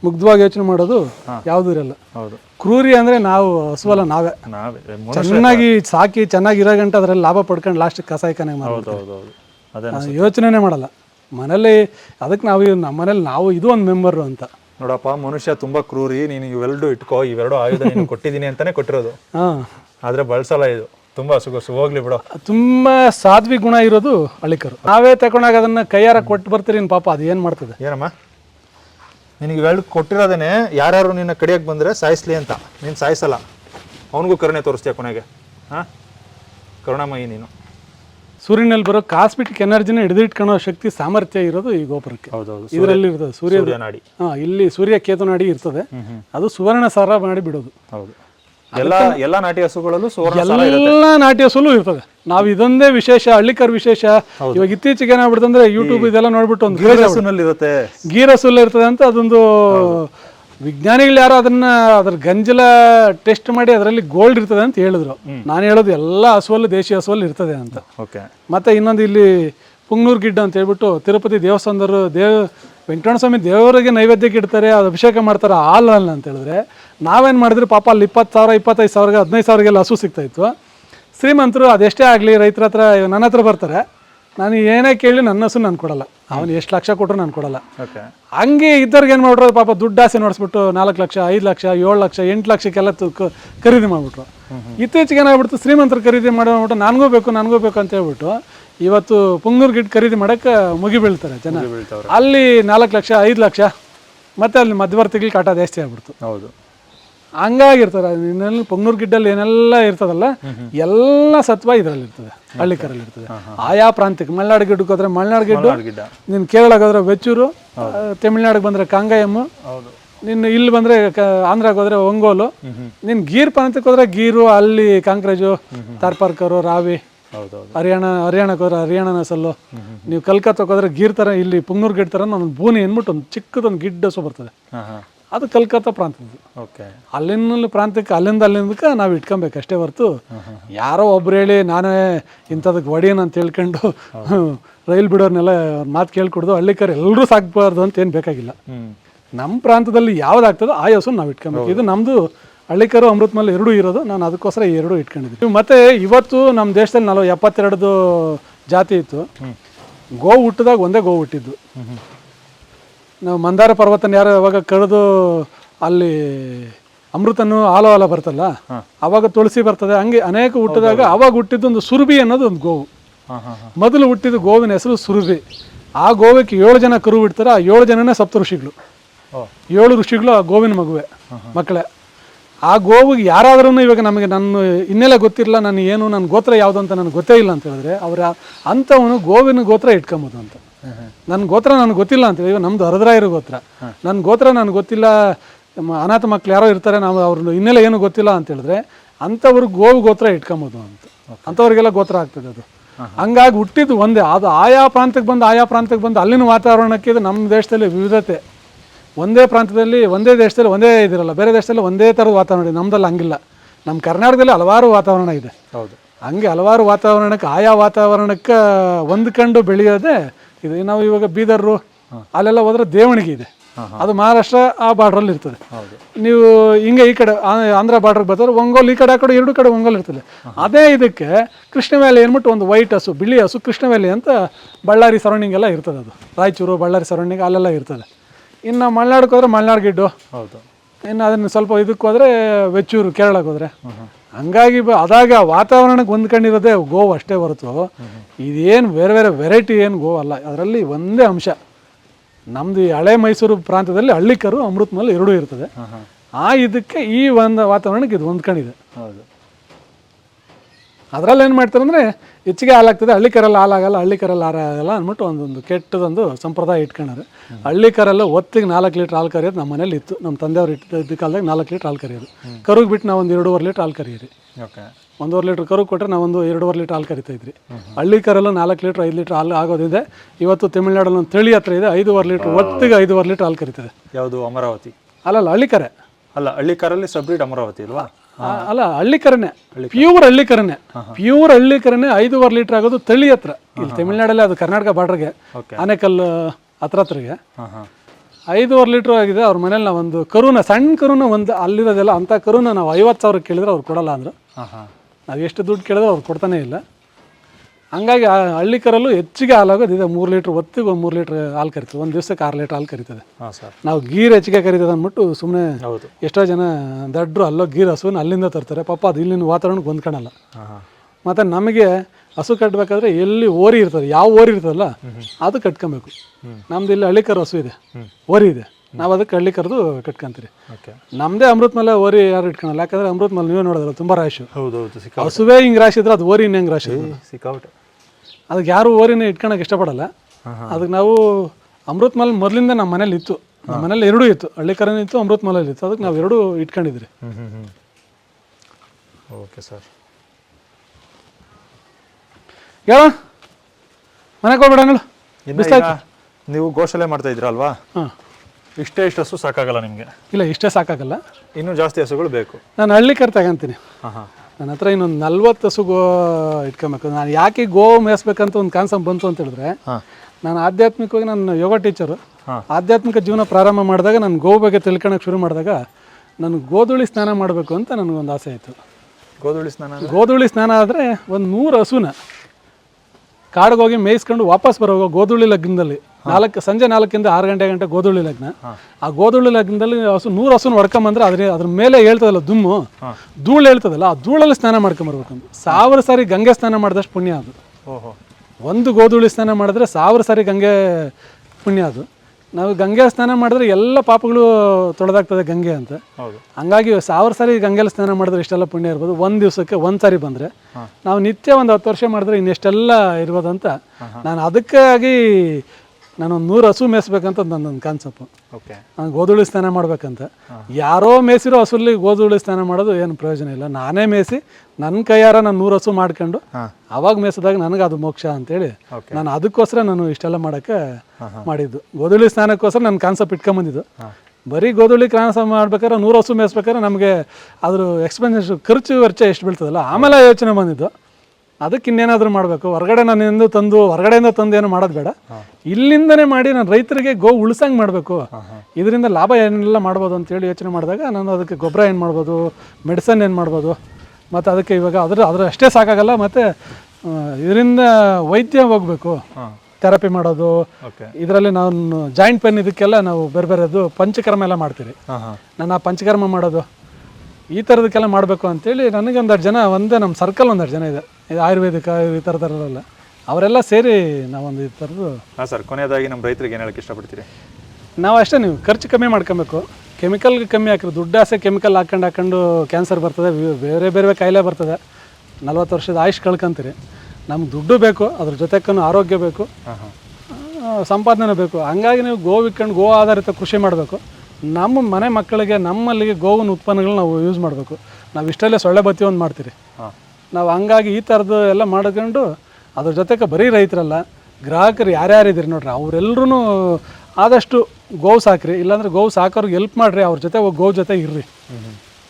ಮುಗ್ಧವಾಗಿ ಯೋಚನೆ ಮಾಡೋದು ಯಾವುದೂ ಇರಲ್ಲ. ಹೌದು. ಕ್ರೂರಿ ಅಂದರೆ ನಾವು ಹಸುವಲ್ಲ ನಾವೇ. ಚೆನ್ನಾಗಿ ಸಾಕಿ ಚೆನ್ನಾಗಿ ಇರೋ ಗಂಟೆ ಅದರಲ್ಲಿ ಲಾಭ ಪಡ್ಕೊಂಡು ಲಾಸ್ಟ್ ಕಸಾಯಿ ಹೌದು ಮಾಡೋದು ಯೋಚನೆ ಮಾಡಲ್ಲ. ಮನೇಲಿ ಅದಕ್ಕೆ ನಾವು ನಮ್ಮ ಮನೇಲಿ ನಾವು ಇದು ಒಂದು ಮೆಂಬರು ಅಂತ. ನೋಡಪ್ಪ ಮನುಷ್ಯ ತುಂಬಾ ಕ್ರೂರಿ ನೀನು ಇವೆರಡು ಇಟ್ಕೋ ಇವೆರಡು ಆಯುಧ ನೀನು ಕೊಟ್ಟಿದ್ದೀನಿ ಅಂತಾನೆ ಕೊಟ್ಟಿರೋದು. ಹಾಂ. ಆದ್ರೆ ಬಳಸಲ್ಲ ಇದು. ತುಂಬಾ ಸುಗಸು ಹೋಗ್ಲಿ ಬಿಡೋ. ತುಂಬಾ ಸಾಧ್ವಿ ಗುಣ ಇರೋದು ಅಳಿಕರು. ನಾವೇ ತಕೊಂಡಾಗ ಅದನ್ನ ಕೈಯಾರ ಕೊಟ್ಟು ಬರ್ತೀರಿ ಪಾಪ ಅದು ಏನು ಮಾಡ್ತದೆ? ಏನಮ್ಮ? ನಿನಗೆ ಇವೆರಡು ಕೊಟ್ಟಿರೋದೇನೆ ಯಾರ್ಯಾರು ನಿನ್ನ ಕಡಿಯಕ್ಕೆ ಬಂದ್ರೆ ಸಾಯಿಸ್ಲಿ ಅಂತ. ನೀನು ಸಾಯಿಸಲ್ಲ. ಅವನಿಗೂ ಕರುಣೆ ತೋರಿಸ್ತೀಯ ಕೊನೆಗೆ? ಹಾ? ಕರುಣಾಮಯಿ ನೀನು. ಸೂರ್ಯನಲ್ಲಿ ಬರೋ ಕಾಸ್ಮೆಟಿಕ್ ಎನರ್ಜಿನ ಹಿಡಿದಿಟ್ಕೊಳ್ಳೋ ಶಕ್ತಿ ಸಾಮರ್ಥ್ಯ ಇರೋದು ಈ ಗೋಪುರಕ್ಕೆ. ಹೌದೌದು. ಇದರಲ್ಲಿ ಇರ್ತದೆ. ಸೂರ್ಯ ನಾಡಿ ಹಾಂ ಇಲ್ಲಿ ಸೂರ್ಯ ಕೇತುನಾಡಿ ಇರ್ತದೆ. ಅದು ಸುವರ್ಣ ಸಾರ ಮಾಡಿ ಬಿಡೋದು. ಹೌದು. ಎಲ್ಲ ಎಲ್ಲ ನಾಟಿ ಹಸುಗಳಲ್ಲೂ ಎಲ್ಲ ನಾಟ್ಯ ಹಸುಲು ಇರ್ತದೆ. ನಾವು ಇದೊಂದೇ ವಿಶೇಷ ಹಳ್ಳಿಕರ್ ವಿಶೇಷ. ಇವಾಗ ಇತ್ತೀಚೆಗೆ ಏನಾಗ್ಬಿಡ್ತಂದ್ರೆ ಯೂಟ್ಯೂಬ್ ಇದೆಲ್ಲ ನೋಡ್ಬಿಟ್ಟು ಒಂದು ಗೀರ್ ಹಸುನಲ್ಲಿ ಇರುತ್ತೆ. ಗೀರಸುಲ್ ಇರ್ತದೆ ಅಂತ ಅದೊಂದು ವಿಜ್ಞಾನಿಗಳು ಯಾರು ಅದನ್ನ ಅದ್ರ ಗಂಜಲ ಟೆಸ್ಟ್ ಮಾಡಿ ಅದರಲ್ಲಿ ಗೋಲ್ಡ್ ಇರ್ತದೆ ಅಂತ ಹೇಳಿದ್ರು. ನಾನು ಹೇಳೋದು ಎಲ್ಲ ಹಸುವಲ್ಲೂ ದೇಶಿ ಹಸುವಲ್ಲಿ ಇರ್ತದೆ ಅಂತ. ಓಕೆ ಮತ್ತೆ ಇನ್ನೊಂದು ಇಲ್ಲಿ ಪುಂಗ್ನೂರು ಗಿಡ್ಡ ಅಂತ ಹೇಳ್ಬಿಟ್ಟು ತಿರುಪತಿ ದೇವಸ್ಥಾನದವರು ದೇವ ವೆಂಕಟರಮಣ ಸ್ವಾಮಿ ದೇವರಿಗೆ ನೈವೇದ್ಯಕ್ಕೆ ಇಡ್ತಾರೆ ಅದು ಅಭಿಷೇಕ ಮಾಡ್ತಾರೆ ಹಾಲಲ್ಲ ಅಂತ ಹೇಳಿದ್ರೆ ನಾವೇನು ಮಾಡಿದ್ರೆ ಪಾಪ ಅಲ್ಲಿ ಇಪ್ಪತ್ತು ಸಾವಿರ ಇಪ್ಪತ್ತೈದು ಸಾವಿರ ಹದಿನೈದು ಸಾವಿರಗೆಲ್ಲ ಹಸು ಸಿಗ್ತಾ ಇತ್ತು. ಶ್ರೀಮಂತರು ಅದೆಷ್ಟೇ ಆಗಲಿ ರೈತರ ಹತ್ರ ನನ್ನ ಹತ್ರ ಬರ್ತಾರೆ. ನಾನು ಏನೇ ಕೇಳಿ ನನ್ನ ಹಸು ನಾನು ಕೊಡಲ್ಲ. ಅವನು ಎಷ್ಟು ಲಕ್ಷ ಕೊಟ್ಟರು ನಾನು ಕೊಡಲ್ಲ. ಓಕೆ. ಹಂಗೆ ಇದ್ದವ್ರಿಗೆ ಏನು ಮಾಡ್ರು ಪಾಪ ದುಡ್ಡು ಆಸೆ ನೋಡಿಸ್ಬಿಟ್ಟು ನಾಲ್ಕು ಲಕ್ಷ ಐದು ಲಕ್ಷ ಏಳು ಲಕ್ಷ ಎಂಟು ಲಕ್ಷಕ್ಕೆಲ್ಲ ಖರೀದಿ ಮಾಡಿಬಿಟ್ರು. ಇತ್ತೀಚೆಗೆ ಏನಾಗ್ಬಿಡ್ತು ಶ್ರೀಮಂತರು ಖರೀದಿ ಮಾಡ್ಬಿಟ್ಟು ನನಗೂ ಬೇಕು ನನಗೂ ಬೇಕು ಅಂತ ಹೇಳ್ಬಿಟ್ಟು ಇವತ್ತು ಪುಂಗ್ನೂರು ಗಿಡ್ ಖರೀದಿ ಮಾಡೋಕ್ಕೆ ಮುಗಿ ಬೀಳ್ತಾರೆ ಜನ. ಅಲ್ಲಿ ನಾಲ್ಕು ಲಕ್ಷ ಐದು ಲಕ್ಷ ಮತ್ತೆ ಅಲ್ಲಿ ಮಧ್ಯವರ್ತಿಗಳು ಕಾಟ ಜಾಸ್ತಿ ಆಗ್ಬಿಡ್ತು. ಹೌದು. ಹಂಗಾಗಿರ್ತಾರೆ ಇನ್ನೆಲ್ಲ ಪೊಂಗನೂರು ಗಿಡ್ಡಲ್ಲಿ ಏನೆಲ್ಲ ಇರ್ತದಲ್ಲ ಎಲ್ಲ ಸತ್ವ ಇದರಲ್ಲಿ ಇರ್ತದೆ ಹಳ್ಳಿಕರಲ್ಲಿ ಇರ್ತದೆ. ಆಯಾ ಪ್ರಾಂತ್ಯಕ್ಕೆ ಮಲೆನಾಡು ಗಿಡ್ಡಕ್ಕೆ ಹೋದ್ರೆ ಮಲೆನಾಡು ಗಿಡ್ಡು ಮಲೆನಾಡು ಗಿಡ್ಡ. ನೀನು ಕೇರಳಕ್ಕೆ ಹೋದ್ರೆ ವೆಚ್ಚೂರು ತಮಿಳ್ನಾಡಿಗೆ ಬಂದರೆ ಕಾಂಗಾಯಮ್ಮು ನಿನ್ನ ಇಲ್ಲಿ ಬಂದರೆ ಆಂಧ್ರಾಗೆ ಹೋದ್ರೆ ಒಂಗೋಲು ನಿನ್ನ ಗೀರ್ ಪ್ರಾಂತ್ಯಕ್ಕೆ ಹೋದ್ರೆ ಗೀರು ಅಲ್ಲಿ ಕಾಂಕ್ರೇಜು ತಾರ್ಪಾರ್ಕರು ರಾವಿ ಹರಿಯಾಣ ಹರಿಯಾಣಕ್ಕೆ ಹೋದ್ರೆ ಹರಿಯಾಣ ನಸಲ್ಲು ನೀವು ಕಲ್ಕತ್ತಾಕ್ಕೆ ಹೋದ್ರೆ ಗೀರ್ ಥರ ಇಲ್ಲಿ ಪುಂಗ್ನೂರು ಗಿಡ್ ಥರ ಒಂದು ಬೂನಿ ಅಂದ್ಬಿಟ್ಟು ಒಂದು ಚಿಕ್ಕದೊಂದು ಗಿಡ್ಡ ಹಸು ಬರ್ತದೆ. ಅದು ಕಲ್ಕತ್ತಾ ಪ್ರಾಂತ್ಯದ್ದು. ಓಕೆ. ಅಲ್ಲಿನ ಪ್ರಾಂತ್ಯಕ್ಕೆ ಅಲ್ಲಿಂದ ಅಲ್ಲಿಂದಕ್ಕೆ ನಾವು ಇಟ್ಕೊಬೇಕು ಅಷ್ಟೇ ಹೊರತು ಯಾರೋ ಒಬ್ರು ಹೇಳಿ ನಾನೇ ಇಂಥದಕ್ಕೆ ಒಡೆಯನ್ ಅಂತ ಹೇಳ್ಕೊಂಡು ರೈಲ್ ಬಿಡೋರ್ನೆಲ್ಲ ಮಾತು ಕೇಳ್ಕೊಡ್ದು ಹಳ್ಳಿಕರ್ ಎಲ್ಲರೂ ಸಾಕ್ಬಾರ್ದು ಅಂತ ಏನು ಬೇಕಾಗಿಲ್ಲ. ನಮ್ಮ ಪ್ರಾಂತದಲ್ಲಿ ಯಾವ್ದಾಗ್ತದೋ ಆ ಹಸು ನಾವು ಇಟ್ಕೊಬೇಕು. ಇದು ನಮ್ಮದು ಹಳ್ಳಿಕರು ಅಮೃತಮಲ್ ಎರಡೂ ಇರೋದು ನಾನು ಅದಕ್ಕೋಸ್ಕರ ಎರಡೂ ಇಟ್ಕೊಂಡಿದ್ದೀನಿ. ಮತ್ತೆ ಇವತ್ತು ನಮ್ಮ ದೇಶದಲ್ಲಿ ನಲವ ಎಪ್ಪತ್ತೆರಡು ಜಾತಿ ಇತ್ತು. ಗೋ ಹುಟ್ಟಿದಾಗ ಒಂದೇ ಗೋ ಹುಟ್ಟಿದ್ದು. ನಾವು ಮಂದಾರ ಪರ್ವತನ ಯಾರು ಅವಾಗ ಕಳೆದು ಅಲ್ಲಿ ಅಮೃತನು ಆಲೋ ಆಲ ಬರ್ತಲ್ಲ ಅವಾಗ ತುಳಸಿ ಬರ್ತದೆ. ಹಂಗೆ ಅನೇಕ ಹುಟ್ಟಿದಾಗ ಅವಾಗ ಹುಟ್ಟಿದ್ದು ಒಂದು ಸುರಭಿ ಅನ್ನೋದು ಒಂದು ಗೋವು. ಮೊದಲು ಹುಟ್ಟಿದ ಗೋವಿನ ಹೆಸರು ಸುರುಬಿ. ಆ ಗೋವಿಗೆ ಏಳು ಜನ ಕರು ಬಿಡ್ತಾರೆ ಆ ಏಳು ಜನನೇ ಸಪ್ತ ಋಷಿಗಳು. ಏಳು ಋಷಿಗಳು ಆ ಗೋವಿನ ಮಗುವೆ ಮಕ್ಕಳೇ. ಆ ಗೋವಿಗೆ ಯಾರಾದ್ರೂ ಇವಾಗ ನಮಗೆ ನನ್ನ ಇನ್ನೆಲ್ಲ ಗೊತ್ತಿರಲ್ಲ ನಾನು ಏನು ನನ್ನ ಗೋತ್ರ ಯಾವುದು ಅಂತ ನನಗೆ ಗೊತ್ತೇ ಇಲ್ಲ ಅಂತ ಹೇಳಿದ್ರೆ ಅವರ ಅಂಥವನು ಗೋವಿನ ಗೋತ್ರ ಇಟ್ಕೊಂಬೋದು ಅಂತ. ನನ್ನ ಗೋತ್ರ ನನಗೆ ಗೊತ್ತಿಲ್ಲ ಅಂತ ನಮ್ದು ನಮ್ಮದು ಹರದ್ರಾಯರು ಗೋತ್ರ. ನನ್ನ ಗೋತ್ರ ನನಗೆ ಗೊತ್ತಿಲ್ಲ ಅನಾಥ ಮಕ್ಳು ಯಾರೋ ಇರ್ತಾರೆ ನಾವು ಅವ್ರ ಇನ್ನೆಲ್ಲ ಏನು ಗೊತ್ತಿಲ್ಲ ಅಂತ ಹೇಳಿದ್ರೆ ಅಂಥವ್ರು ಗೋವು ಗೋತ್ರ ಇಟ್ಕೊಂಬೋದು ಅಂತ. ಅಂಥವ್ರಿಗೆಲ್ಲ ಗೋತ್ರ ಆಗ್ತದೆ ಅದು. ಹಂಗಾಗಿ ಹುಟ್ಟಿದ್ದು ಒಂದೇ. ಅದು ಆಯಾ ಪ್ರಾಂತಕ್ಕೆ ಬಂದು ಆಯಾ ಪ್ರಾಂತಕ್ಕೆ ಬಂದು ಅಲ್ಲಿನ ವಾತಾವರಣಕ್ಕೆ ಇದು ನಮ್ಮ ದೇಶದಲ್ಲಿ ವಿವಿಧತೆ. ಒಂದೇ ಪ್ರಾಂತದಲ್ಲಿ ಒಂದೇ ದೇಶದಲ್ಲಿ ಒಂದೇ ಇದಿರಲ್ಲ. ಬೇರೆ ದೇಶದಲ್ಲಿ ಒಂದೇ ಥರದ ವಾತಾವರಣ ಇದೆ. ನಮ್ಮದಲ್ಲಿ ಹಂಗಿಲ್ಲ. ನಮ್ಮ ಕರ್ನಾಟಕದಲ್ಲಿ ಹಲವಾರು ವಾತಾವರಣ ಇದೆ. ಹೌದು. ಹಂಗೆ ಹಲವಾರು ವಾತಾವರಣಕ್ಕೆ ಆಯಾ ವಾತಾವರಣಕ್ಕೆ ಹೊಂದ್ಕೊಂಡು ಬೆಳೆಯೋದೇ ಇದು ನಾವು ಇವಾಗ ಬೀದರ್ರು ಅಲ್ಲೆಲ್ಲ ಹೋದ್ರೆ ದೇವಣಿಗೆ ಇದೆ. ಅದು ಮಹಾರಾಷ್ಟ್ರ ಆ ಬಾರ್ಡ್ರಲ್ಲಿ ಇರ್ತದೆ. ನೀವು ಹಿಂಗೆ ಈ ಕಡೆ ಆಂಧ್ರ ಬಾರ್ಡ್ರಿಗೆ ಬರ್ತಾರೆ ಒಂಗೋಲ್ ಈ ಕಡೆ ಆ ಕಡೆ ಎರಡು ಕಡೆ ಒಂಗೋಲ್ ಇರ್ತದೆ. ಅದೇ ಇದಕ್ಕೆ ಕೃಷ್ಣವ್ಯಾಲಿ ಏನ್ಬಿಟ್ಟು ಒಂದು ವೈಟ್ ಹಸು ಬಿಳಿ ಹಸು ಕೃಷ್ಣವ್ಯಾಲಿ ಅಂತ ಬಳ್ಳಾರಿ ಸರೌಂಡಿಂಗ್ ಎಲ್ಲ ಇರ್ತದೆ ಅದು. ರಾಯಚೂರು ಬಳ್ಳಾರಿ ಸರೌಂಡಿಂಗ್ ಅಲ್ಲೆಲ್ಲ ಇರ್ತದೆ. ಇನ್ನು ಮಲೆನಾಡಕ್ಕೆ ಹೋದ್ರೆ ಮಲೆನಾಡು ಗಿಡ್ಡು. ಹೌದು. ಇನ್ನು ಅದನ್ನು ಸ್ವಲ್ಪ ಇದಕ್ಕೆ ಹೋದರೆ ವೆಚ್ಚೂರು ಕೇರಳಕ್ಕೆ ಹೋದರೆ. ಹಂಗಾಗಿ ಬ ಅದಾಗ ವಾತಾವರಣಕ್ಕೆ ಹೊಂದ್ಕೊಂಡಿರೋದೇ ಗೋವು ಅಷ್ಟೇ ಹೊರತು. ಇದೇನು ಬೇರೆ ಬೇರೆ ವೆರೈಟಿ ಏನು ಗೋವು ಅಲ್ಲ. ಅದರಲ್ಲಿ ಒಂದೇ ಅಂಶ. ನಮ್ಮದು ಈ ಹಳೆ ಮೈಸೂರು ಪ್ರಾಂತ್ಯದಲ್ಲಿ ಹಳ್ಳಿಕರು ಅಮೃತಮಲ್ ಎರಡೂ ಇರ್ತದೆ. ಆ ಇದಕ್ಕೆ ಈ ಒಂದು ವಾತಾವರಣಕ್ಕೆ ಇದು ಹೊಂದ್ಕೊಂಡಿದೆ ಹೌದು. ಅದರಲ್ಲಿ ಏನು ಮಾಡ್ತಾರೆ ಅಂದರೆ ಹೆಚ್ಚಿಗೆ ಹಾಲಾಗ್ತದೆ ಹಳ್ಳಿ ಕರಲ್ಲಿ ಹಾಲಾಗಲ್ಲ ಹಳ್ಳಿ ಕರಲ್ಲಿ ಹಾರಾಗಲ್ಲ ಅಂದ್ಬಿಟ್ಟು ಒಂದೊಂದು ಕೆಟ್ಟದೊಂದು ಸಂಪ್ರದಾಯ ಇಟ್ಕೊಂಡಾರೆ. ಹಳ್ಳಿ ಕರಲ್ಲ ಒತ್ತಿಗೆ ನಾಲ್ಕು ಲೀಟ್ರ್ ಹಾಲು ಕರೆಯೋದು ನಮ್ಮ ಮನೇಲಿ ಇತ್ತು. ನಮ್ಮ ತಂದೆಯವ್ರು ಇಟ್ಟಿದ್ದ ಕಾಲದಾಗ ನಾಲ್ಕು ಲೀಟ್ರ್ ಹಾಲು ಕರೆಯೋದು. ಕರುಗೆ ಬಿಟ್ಟು ನಾವು ಒಂದು ಎರಡೂವರೆ ಲೀಟ್ರ್ ಹಾಲು ಕರೀರಿ. ಓಕೆ. ಒಂದೂವರೆ ಲೀಟ್ರ್ ಕರು ಕೊಟ್ಟರೆ ನಾವೊಂದು ಎರಡೂವರೆ ಲೀಟ್ರ್ ಹಾಲು ಕರಿತಾ ಇದ್ರಿ. ಹಳ್ಳಿ ಕರಲ್ಲೂ ನಾಲ್ಕು ಲೀಟ್ರ್ ಐದು ಲೀಟ್ರ್ ಹಾಲು ಆಗೋದಿದೆ. ಇವತ್ತು ತಮಿಳ್ನಾಡಲ್ಲಿ ಒಂದು ತಳಿ ಹತ್ರ ಇದೆ ಐದೂವರೆ ಲೀಟ್ರ್ ಒತ್ತಿಗೆ ಐದೂವರೆ ಲೀಟ್ರ್ ಹಾಲು ಕರಿತದೆ. ಯಾವುದು? ಅಮರಾವತಿ. ಅಲ್ಲಲ್ಲ ಹಳ್ಳಿ ಕರೆ ಅಲ್ಲ ಹಳ್ಳಿ ಕರಲ್ಲಿ ಸಬ್ರಿಡ್ ಅಮರಾವತಿ ಅಲ್ವಾ? ಅಲ್ಲ ಹಳ್ಳಿ ಕರನೆ ಪ್ಯೂರ್ ಹಳ್ಳಿ ಕರನೆ ಪ್ಯೂರ್ ಹಳ್ಳಿ ಕರನೆ ಐದೂವರೆ ಲೀಟರ್ ಆಗೋದು ತಳಿ ಹತ್ರ. ಇಲ್ಲಿ ತಮಿಳ್ನಾಡಲ್ಲಿ ಅದು ಕರ್ನಾಟಕ ಬಾರ್ಡರ್ಗೆ. ಆನೆಕಲ್ ಹತ್ರ ಹತ್ರಗೆ. ಐದುವರೆ ಲೀಟರ್ ಆಗಿದೆ ಅವ್ರ ಮನೇಲಿ ನಾವು ಒಂದು ಕರುನ ಸಣ್ಣ ಕರುನ ಒಂದು ಅಲ್ಲಿರೋದೆಲ್ಲ ಅಂಥ ಕರುನ ನಾವು ಐವತ್ತು ಸಾವಿರ ಕೇಳಿದ್ರೆ ಅವ್ರು ಕೊಡಲ್ಲ ಅಂದರು. ನಾವು ಎಷ್ಟು ದುಡ್ಡು ಕೇಳಿದ್ರೆ ಅವ್ರು ಕೊಡ್ತಾನೆ ಇಲ್ಲ. ಹಂಗಾಗಿ ಆ ಹಳ್ಳಿ ಕರಲ್ಲೂ ಹೆಚ್ಚಿಗೆ ಹಾಲಾಗೋದು ಇದೆ. ಮೂರು ಲೀಟ್ರ್ ಹೊತ್ತಿಗೆ ಒಂದು ಮೂರು ಲೀಟ್ರ್ ಹಾಲು ಕರಿತದೆ. ಒಂದು ದಿವಸಕ್ಕೆ ಆರು ಲೀಟ್ರ್ ಹಾಲು ಕರಿತದೆ. ನಾವು ಗೀರ್ ಹೆಚ್ಚಿಗೆ ಕರಿತದೆ ಅಂದ್ಬಿಟ್ಟು ಸುಮ್ಮನೆ ಹೌದು. ಎಷ್ಟೋ ಜನ ದಡ್ರು ಅಲ್ಲೋ ಗೀರ್ ಹಸುವನ್ನು ಅಲ್ಲಿಂದ ತರ್ತಾರೆ. ಪಾಪ ಅದು ಇಲ್ಲಿನ ವಾತಾವರಣಕ್ಕೆ ಹೊಂದ್ಕೊಳಲ್ಲ ಮತ್ತು ನಮಗೆ ಹಸು ಕಟ್ಟಬೇಕಾದ್ರೆ ಎಲ್ಲಿ ಓರಿ ಇರ್ತದೆ? ಯಾವ ಓರಿ ಇರ್ತದಲ್ಲ? ಅದು ಕಟ್ಕೊಬೇಕು. ನಮ್ದು ಇಲ್ಲಿ ಹಳ್ಳಿಕರು ಹಸು ಇದೆ. ಓರಿ ಇದೆ. ನಾವು ಅದಕ್ಕೆ ಹಳ್ಳಿ ಕರೆದು ಕಟ್ಕೊಂತೀರಿ. ಓಕೆ. ನಮ್ಮದೇ ಅಮೃತ ಮೇಲೆ ಓರಿ ಯಾರು ಇಟ್ಕೊಳಲ್ಲ. ಯಾಕಂದ್ರೆ ಅಮೃತ ಮೇಲೆ ನೀವೇ ನೋಡೋದಲ್ಲ ತುಂಬ ರಾಶಿ. ಹೌದು ಹೌದು ಸಿಕ್ಕಾ ಹಸುವೇ ಹಿಂಗೆ ರಾಶಿ ಇದ್ರೆ ಅದು ಓರಿ ಇನ್ನೇ ರಾಶಿ ಸಿಕ್ಕಾಬಿಟ್ಟೆ ಅದಕ್ಕೆ ಯಾರು ಓರಿನ ಇಟ್ಕೊಳಕ್ಕೆ ಇಷ್ಟಪಡಲ್ಲ. ಅದಕ್ಕೆ ನಾವು ಅಮೃತ್ ಮಲ್ ಮೊದಲಿಂದ ನಮ್ಮ ಮನೇಲಿ ಇತ್ತು. ನಮ್ಮ ಮನೇಲಿ ಎರಡೂ ಇತ್ತು. ಹಳ್ಳಿ ಕರನೂ ಇತ್ತು ಅಮೃತ್ ಮಲಲ್ಲಿ ಇತ್ತು. ಅದಕ್ಕೆ ನಾವು ಎರಡೂ ಇಟ್ಕೊಂಡಿದ್ರಿ. Okay sir. ಹೇಳ ಮನೆಗೆ ಹೋಗ್ಬೇಡ ಹೇಳು ಇನ್ನು ಈಗ ನೀವು ಗೋಶಾಲೆ ಮಾಡ್ತಾ ಇದ್ರಲ್ವಾ ಹಾಂ. ಇಷ್ಟೇ ಇಷ್ಟು ಹಸು ಸಾಕಾಗಲ್ಲ ನಿಮಗೆ. ಇಲ್ಲ ಇಷ್ಟೇ ಸಾಕಾಗಲ್ಲ. ಇನ್ನೂ ಜಾಸ್ತಿ ಹಸುಗಳು ಬೇಕು. ನಾನು ಹಳ್ಳಿ ಕರ್ ತಗೊಂತೀನಿ. ಹಾಂ ಹಾಂ ನನ್ನ ಹತ್ರ ಇನ್ನೊಂದು ನಲ್ವತ್ತು ಹಸು ಗೋ ಇಟ್ಕೊಬೇಕು. ನಾನು ಯಾಕೆ ಗೋವು ಮೇಯಿಸ್ಬೇಕಂತ ಒಂದು ಕಾನ್ಸಮ್ ಬಂತು ಅಂತ ಹೇಳಿದ್ರೆ ನಾನು ಆಧ್ಯಾತ್ಮಿಕವಾಗಿ ನಾನು ಯೋಗ ಟೀಚರು ಆಧ್ಯಾತ್ಮಿಕ ಜೀವನ ಪ್ರಾರಂಭ ಮಾಡಿದಾಗ ನಾನು ಗೋವು ಬಗ್ಗೆ ತಿಳ್ಕೊಳಕ್ಕೆ ಶುರು ಮಾಡಿದಾಗ ನಾನು ಗೋಧೂಳಿ ಸ್ನಾನ ಮಾಡಬೇಕು ಅಂತ ನನಗೊಂದು ಆಸೆ ಆಯಿತು. ಗೋಧುಳಿ ಸ್ನಾನ ಗೋಧುಳಿ ಗೋಧೂಳಿ ಸ್ನಾನ ಆದರೆ ಒಂದು ನೂರು ಹಸುನ ಕಾಡಿಗೆ ಹೋಗಿ ಮೇಯಿಸ್ಕೊಂಡು ವಾಪಸ್ ಬರೋವಾಗ ಗೋಧುಳಿ ಲಗ್ನದಲ್ಲಿ ನಾಲ್ಕು ಸಂಜೆ ನಾಲ್ಕಿಂದ ಆರು ಗಂಟೆ ಗಂಟೆ ಗೋಧುಳಿ ಲಗ್ನ. ಆ ಗೋಧುಳಿ ಲಗ್ನದಲ್ಲಿ ಹಸು ನೂರು ಹಸುನ ಹೊಡ್ಕೊಂಬಂದ್ರೆ ಅದ್ರ ಅದ್ರ ಮೇಲೆ ಹೇಳ್ತದಲ್ಲ ದುಮ್ಮು ಧೂಳು ಹೇಳ್ತದಲ್ಲ ಆ ಧೂಳಲ್ಲಿ ಸ್ನಾನ ಮಾಡ್ಕೊಂಬರ್ಬೇಕಂತ ಸಾವಿರ ಸಾರಿ ಗಂಗೆ ಸ್ನಾನ ಮಾಡಿದಷ್ಟು ಪುಣ್ಯ ಅದು. ಓಹೋ. ಒಂದು ಗೋಧುಳಿ ಸ್ನಾನ ಮಾಡಿದ್ರೆ ಸಾವಿರ ಸಾರಿ ಗಂಗೆ ಪುಣ್ಯ ಅದು. ನಾವು ಗಂಗೆ ಸ್ನಾನ ಮಾಡಿದ್ರೆ ಎಲ್ಲ ಪಾಪಗಳು ತೊಳೆದಾಗ್ತದೆ ಗಂಗೆ ಅಂತ. ಹಂಗಾಗಿ ಸಾವಿರ ಸಾರಿ ಗಂಗೆಲಿ ಸ್ನಾನ ಮಾಡಿದ್ರೆ ಇಷ್ಟೆಲ್ಲ ಪುಣ್ಯ ಇರ್ಬೋದು. ಒಂದು ದಿವಸಕ್ಕೆ ಒಂದು ಸಾರಿ ಬಂದರೆ ನಾವು ನಿತ್ಯ ಒಂದು ಹತ್ತು ವರ್ಷ ಮಾಡಿದ್ರೆ ಇನ್ನೆಷ್ಟೆಲ್ಲ ಇರ್ಬೋದಂತ ನಾನು ಅದಕ್ಕಾಗಿ ನಾನು ಒಂದು ನೂರು ಹಸು ಮೇಯಿಸ್ಬೇಕಂತ ನನ್ನೊಂದು ಕಾನ್ಸೆಪ್ಟು ಓಕೆ ನಾನು ಗೋಧುಳಿ ಸ್ನಾನ ಮಾಡ್ಬೇಕಂತ. ಯಾರೋ ಮೇಯಿಸಿರೋ ಹಸುಲಿ ಗೋಧುಳಿ ಸ್ನಾನ ಮಾಡೋದು ಏನು ಪ್ರಯೋಜನ ಇಲ್ಲ. ನಾನೇ ಮೇಯಿಸಿ ನನ್ನ ಕೈಯಾರ ನಾನು ನೂರು ಹಸು ಮಾಡ್ಕೊಂಡು ಅವಾಗ ಮೇಯಿಸಿದಾಗ ನನಗೆ ಅದು ಮೋಕ್ಷ ಅಂತೇಳಿ. ನಾನು ಅದಕ್ಕೋಸ್ಕರ ನಾನು ಇಷ್ಟೆಲ್ಲ ಮಾಡೋಕ್ಕೆ ಮಾಡಿದ್ದು. ಗೋಧುಳಿ ಸ್ನಾನಕ್ಕೋಸ್ಕರ ನನ್ನ ಕಾನ್ಸೆಪ್ಟ್ ಇಟ್ಕೊಂಬಂದಿದ್ದು. ಬರೀ ಗೋಧುಳಿ ಕ್ರಾಸ ಮಾಡ್ಬೇಕಾದ್ರೆ ನೂರು ಹಸು ಮೇಯಿಸ್ಬೇಕಾದ್ರೆ ನಮಗೆ ಅದ್ರ ಎಕ್ಸ್ಪೆನ್ಸ್ ಖರ್ಚು ವೆಚ್ಚ ಎಷ್ಟು ಬೀಳ್ತದಲ್ಲ? ಆಮೇಲೆ ಯೋಚನೆ ಬಂದಿದ್ದು. ಅದಕ್ಕೆ ಇನ್ನೇನಾದರೂ ಮಾಡಬೇಕು. ಹೊರಗಡೆ ನಾನು ಎಂದು ತಂದು ಹೊರಗಡೆಯಿಂದ ತಂದು ಏನು ಮಾಡೋದು ಬೇಡ. ಇಲ್ಲಿಂದನೇ ಮಾಡಿ ನಾನು ರೈತರಿಗೆ ಗೋ ಉಳಿಸಂಗೆ ಮಾಡಬೇಕು. ಇದರಿಂದ ಲಾಭ ಏನೆಲ್ಲ ಮಾಡ್ಬೋದು ಅಂತೇಳಿ ಯೋಚನೆ ಮಾಡಿದಾಗ ನಾನು ಅದಕ್ಕೆ ಗೊಬ್ಬರ ಏನು ಮಾಡ್ಬೋದು ಮೆಡಿಸನ್ ಏನು ಮಾಡ್ಬೋದು ಮತ್ತು ಅದಕ್ಕೆ ಇವಾಗ ಅದ್ರ ಅದ್ರ ಅಷ್ಟೇ ಸಾಕಾಗಲ್ಲ ಮತ್ತು ಇದರಿಂದ ವೈದ್ಯ ಹೋಗಬೇಕು. ಥೆರಪಿ ಮಾಡೋದು. ಇದರಲ್ಲಿ ನಾನು ಜಾಯಿಂಟ್ ಪೇನ್ ಇದಕ್ಕೆಲ್ಲ ನಾವು ಬೇರೆ ಬೇರೆದು ಪಂಚಕರ್ಮ ಎಲ್ಲ ಮಾಡ್ತೀರಿ. ನಾನು ಆ ಪಂಚಕರ್ಮ ಮಾಡೋದು. ಈ ಥರದಕ್ಕೆಲ್ಲ ಮಾಡಬೇಕು ಅಂತೇಳಿ ನನಗೆ ಒಂದೆರಡು ಜನ ಒಂದೇ ನಮ್ಮ ಸರ್ಕಲ್ ಒಂದೆರಡು ಜನ ಇದೆ. ಇದು ಆಯುರ್ವೇದಿಕ ಈ ಥರ ಥರದಲ್ಲ ಅವರೆಲ್ಲ ಸೇರಿ ನಾವೊಂದು ಈ ಥರದ್ದು ಹಾಂ ಸರ್ ಕೊನೆಯದಾಗಿ ನಮ್ಮ ರೈತರಿಗೆ ಏನು ಹೇಳಕ್ಕೆ ಇಷ್ಟಪಡ್ತೀರಿ? ನಾವು ಅಷ್ಟೇ ನೀವು ಖರ್ಚು ಕಮ್ಮಿ ಮಾಡ್ಕೊಬೇಕು. ಕೆಮಿಕಲ್ಗೆ ಕಮ್ಮಿ ಹಾಕಿರಿ ದುಡ್ಡು ಆಸೆ ಕೆಮಿಕಲ್ ಹಾಕೊಂಡು ಹಾಕೊಂಡು ಕ್ಯಾನ್ಸರ್ ಬರ್ತದೆ ವಿ- ಬೇರೆ ಬೇರೆ ಕಾಯಿಲೆ ಬರ್ತದೆ. ನಲ್ವತ್ತು ವರ್ಷದ ಆಯುಷ್ ಕಳ್ಕೊಂತೀರಿ. ನಮ್ಗೆ ದುಡ್ಡು ಬೇಕು ಅದ್ರ ಜೊತೆಗೂ ಆರೋಗ್ಯ ಬೇಕು. ಹಾಂ ಹಾಂ. ಆ, ಸಂಪಾದನೆ ಬೇಕು. ಹಂಗಾಗಿ ನೀವು ಗೋವು ಇಟ್ಕೊಂಡು ಗೋ ಆಧಾರಿತ ಕೃಷಿ ಮಾಡಬೇಕು. ನಮ್ಮ ಮನೆ ಮಕ್ಕಳಿಗೆ ನಮ್ಮಲ್ಲಿಗೆ ಗೋವಿನ ಉತ್ಪನ್ನಗಳನ್ನ ನಾವು ಯೂಸ್ ಮಾಡಬೇಕು. ನಾವು ಇಷ್ಟಲ್ಲೇ ಸೊಳ್ಳೆ ಬತ್ತಿ ಒಂದು ಮಾಡ್ತೀರಿ. ಹಾಂ. ನಾವು ಹಂಗಾಗಿ ಈ ಥರದ್ದು ಎಲ್ಲ ಮಾಡ್ಕೊಂಡು ಅದ್ರ ಜೊತೆಗೆ ಬರೀ ರೈತರಲ್ಲ ಗ್ರಾಹಕರು ಯಾರ್ಯಾರಿದ್ದೀರಿ ನೋಡ್ರಿ ಅವರೆಲ್ಲರೂ ಆದಷ್ಟು ಗೋವು ಸಾಕ್ರಿ ಇಲ್ಲಾಂದ್ರೆ ಗೋವು ಸಾಕೋರ್ಗೆ ಎಲ್ಪ್ ಮಾಡಿರಿ ಅವ್ರ ಜೊತೆ ಹೋಗಿ ಗೋವು ಜೊತೆ ಇರ್ರಿ.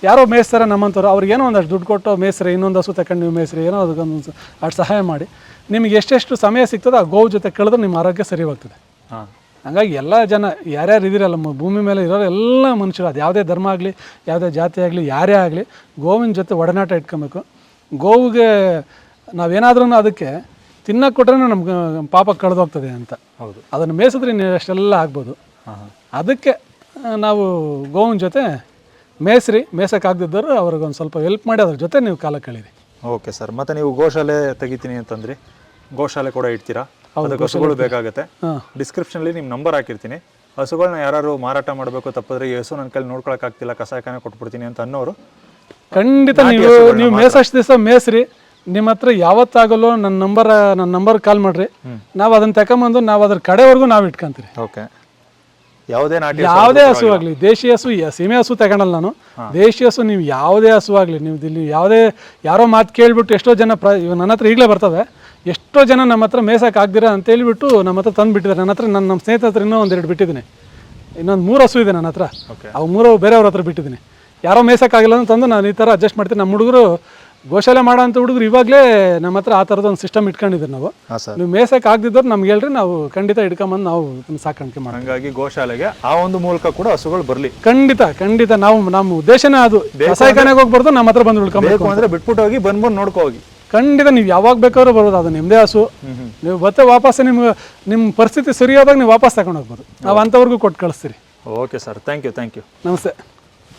ಯಾರೋ ಮೇಯಿಸ್ತಾರೆ ನಮ್ಮಂಥವ್ರು ಅವ್ರಿಗೆ ಏನೋ ಒಂದಷ್ಟು ದುಡ್ಡು ಕೊಟ್ಟು ಮೇಯಿಸ್ರಿ ಇನ್ನೊಂದು ಹಸು ತಕೊಂಡು ನೀವು ಮೇಯಿಸ್ರಿ ಏನೋ ಅದಕ್ಕೊಂದು ಅಷ್ಟು ಸಹಾಯ ಮಾಡಿ. ನಿಮಗೆ ಎಷ್ಟೆಷ್ಟು ಸಮಯ ಸಿಗ್ತದೆ ಆ ಗೋವು ಜೊತೆ ಕಳೆದ್ರೆ ನಿಮ್ಮ ಆರೋಗ್ಯ ಸರಿ ಹೋಗ್ತದೆ. ಹಾಂ. ಹಂಗಾಗಿ ಎಲ್ಲ ಜನ ಯಾರ್ಯಾರು ಇದ್ದೀರಲ್ಲ ಭೂಮಿ ಮೇಲೆ ಇರೋರು ಎಲ್ಲ ಮನುಷ್ಯರು ಅದು ಯಾವುದೇ ಧರ್ಮ ಆಗಲಿ ಯಾವುದೇ ಜಾತಿ ಆಗಲಿ ಯಾರೇ ಆಗಲಿ ಗೋವಿನ ಜೊತೆ ಒಡನಾಟ ಇಟ್ಕೊಬೇಕು. ಗೋವಿಗೆ ನಾವೇನಾದ್ರೂ ಅದಕ್ಕೆ ತಿನ್ನಕ್ಕೆ ಕೊಟ್ರೆ ನಮ್ಗೆ ಪಾಪ ಕಳೆದೋಗ್ತದೆ ಅಂತ. ಹೌದು. ಅದನ್ನು ಮೇಯಿಸಿದ್ರೆ ನೀವು ಅಷ್ಟೆಲ್ಲ ಆಗ್ಬೋದು. ಅದಕ್ಕೆ ನಾವು ಗೋವಿನ ಜೊತೆ ಮೇಸ್ರಿ ಅವ್ರಿಗೆ ಅವ್ರಿಗೊಂದು ಸ್ವಲ್ಪ ಹೆಲ್ಪ್ ಮಾಡಿ ಅದ್ರ ಜೊತೆ ನೀವು ಕಾಲ ಕಳೀರಿ. ಓಕೆ ಸರ್ ಮತ್ತೆ ನೀವು ಗೋಶಾಲೆ ತೆಗಿತೀನಿ ಅಂತಂದ್ರಿ ಗೋಶಾಲೆ ಕೂಡ ಇಡ್ತೀರಾ? ಅದಕ್ಕೆ ಹಸುಗಳು ಬೇಕಾಗುತ್ತೆ. ಹಾಂ. ಡಿಸ್ಕ್ರಿಪ್ಷನಲ್ಲಿ ನಿಮ್ಮ ನಂಬರ್ ಹಾಕಿರ್ತೀನಿ. ಹಸುಗಳನ್ನ ಯಾರು ಮಾರಾಟ ಮಾಡಬೇಕು ತಪ್ಪಿದ್ರೆ ಈ ಹಸು ನನ್ನ ಕೈಲಿ ನೋಡ್ಕೊಳಕ್ಕಾಗ್ತಿಲ್ಲ ಕಸಾಯಕನೇ ಕೊಟ್ಬಿಡ್ತೀನಿ ಅಂತ ಅನ್ನೋರು ಖಂಡಿತ ನೀವು ನೀವು ಮೇಸಷ್ಟು ದಿವಸ ಮೇಸ್ರಿ. ನಿಮ್ಮ ಹತ್ರ ಯಾವತ್ತಾಗಲೋ ನನ್ನ ನಂಬರ್ ನನ್ನ ನಂಬರ್ ಕಾಲ್ ಮಾಡ್ರಿ. ನಾವು ಅದನ್ನ ತಕೊಂಬಂದು ನಾವು ಅದ್ರ ಕಡೆವರೆಗೂ ನಾವು ಇಟ್ಕೊಂತೀರಿ. ಓಕೆ. ಯಾವುದೇ ನಾಟಿ ಯಾವುದೇ ಹಸು ಆಗಲಿ ದೇಶಿ ಹಸು ಯ- ಸೀಮೆ ಹಸು ತಗೊಳಲ್ಲ ನಾನು. ದೇಶೀಯ ಹಸು ನೀವು ಯಾವುದೇ ಹಸು ಆಗಲಿ ನೀವು ಇಲ್ಲಿ ಯಾವುದೇ ಯಾರೋ ಮಾತು ಕೇಳಿಬಿಟ್ಟು ಎಷ್ಟೋ ಜನ ಪ್ರ ಇವ್ ನನ್ನ ಹತ್ರ ಈಗಲೇ ಬರ್ತವೆ. ಎಷ್ಟೋ ಜನ ನಮ್ಮ ಹತ್ರ ಮೇಸಕ್ಕೆ ಆಗ್ದಿರಾ ಅಂತ ಹೇಳ್ಬಿಟ್ಟು ನಮ್ಮ ಹತ್ರ ತಂದು ಬಿಟ್ಟಿದ್ದಾರೆ ನನ್ನ ಹತ್ರ ನನ್ನ ನಮ್ಮ ಸ್ನೇಹಿತರ ಹತ್ರ ಇನ್ನೂ ಒಂದೆರಡು ಬಿಟ್ಟಿದ್ದೀನಿ. ಇನ್ನೊಂದು ಮೂರು ಹಸು ಇದೆ ನನ್ನ ಹತ್ರ. ಅವು ಮೂರು ಬೇರೆಯವ್ರ ಹತ್ರ ಬಿಟ್ಟಿದ್ದೀನಿ. ಯಾರೋ ಮೇಸಕ್ಕಾಗಿಲ್ಲ ಅಂತಂದು ನಾನು ಈ ಥರ ಅಡ್ಜಸ್ಟ್ ಮಾಡ್ತೀನಿ. ನಮ್ಮ ಹುಡುಗರು ಗೋಶಾಲೆ ಮಾಡೋಂಥ ಹುಡುಗರು ಇವಾಗಲೇ ನಮ್ಮ ಹತ್ರ ಆ ಥರದ ಒಂದು ಸಿಸ್ಟಮ್ ಇಟ್ಕೊಂಡಿದ್ದೀವಿ ನಾವು. ನೀವು ಮೇಸಕ್ಕೆ ಆಗದಿದ್ದವ್ರು ನಮ್ಗೆ ಹೇಳ್ರಿ ನಾವು ಖಂಡಿತ ಇಟ್ಕೊಂಬಂದು ನಾವು ಸಾಕಾಣಿಕೆ ಮಾಡೋಣ ಹಂಗಾಗಿ ಗೋಶಾಲೆಗೆ ಆ ಒಂದು ಮೂಲಕ ಕೂಡ ಹಸುಗಳು ಬರಲಿ. ಖಂಡಿತ ಖಂಡಿತ. ನಾವು ನಮ್ಮ ಉದ್ದೇಶನೇ ಅದು. ಕಸಾಯಿಖಾನೆಗೆ ಹೋಗ್ಬಾರ್ದು ನಮ್ಮ ಹತ್ರ ಬಂದು ಉಳ್ಕೊಂಬೇಕು ಅಂದರೆ ಅಂದ್ರೆ ಬಿಟ್ಬಿಟ್ಟು ಹೋಗಿ ಬಂದ್ಬಂದು ನೋಡ್ಕೊ ಹೋಗಿ. ಖಂಡಿತ ನೀವು ಯಾವಾಗ ಬೇಕಾದ್ರೂ ಬರ್ಬೋದು ಅದು ನಿಮ್ಮದೇ ಹಸು. ನೀವು ಮತ್ತೆ ವಾಪಸ್ ನಿಮ್ಗೆ ನಿಮ್ಮ ಪರಿಸ್ಥಿತಿ ಸರಿಯಾದಾಗ ನೀವು ವಾಪಸ್ ತಗೊಂಡು ಹೋಗ್ಬೋದು. ನಾವು ಅಂಥವ್ರಿಗೂ ಕೊಟ್ಟು ಕಳಿಸ್ತೀರಿ. Okay sir. Thank you thank you. ನಮಸ್ತೆ.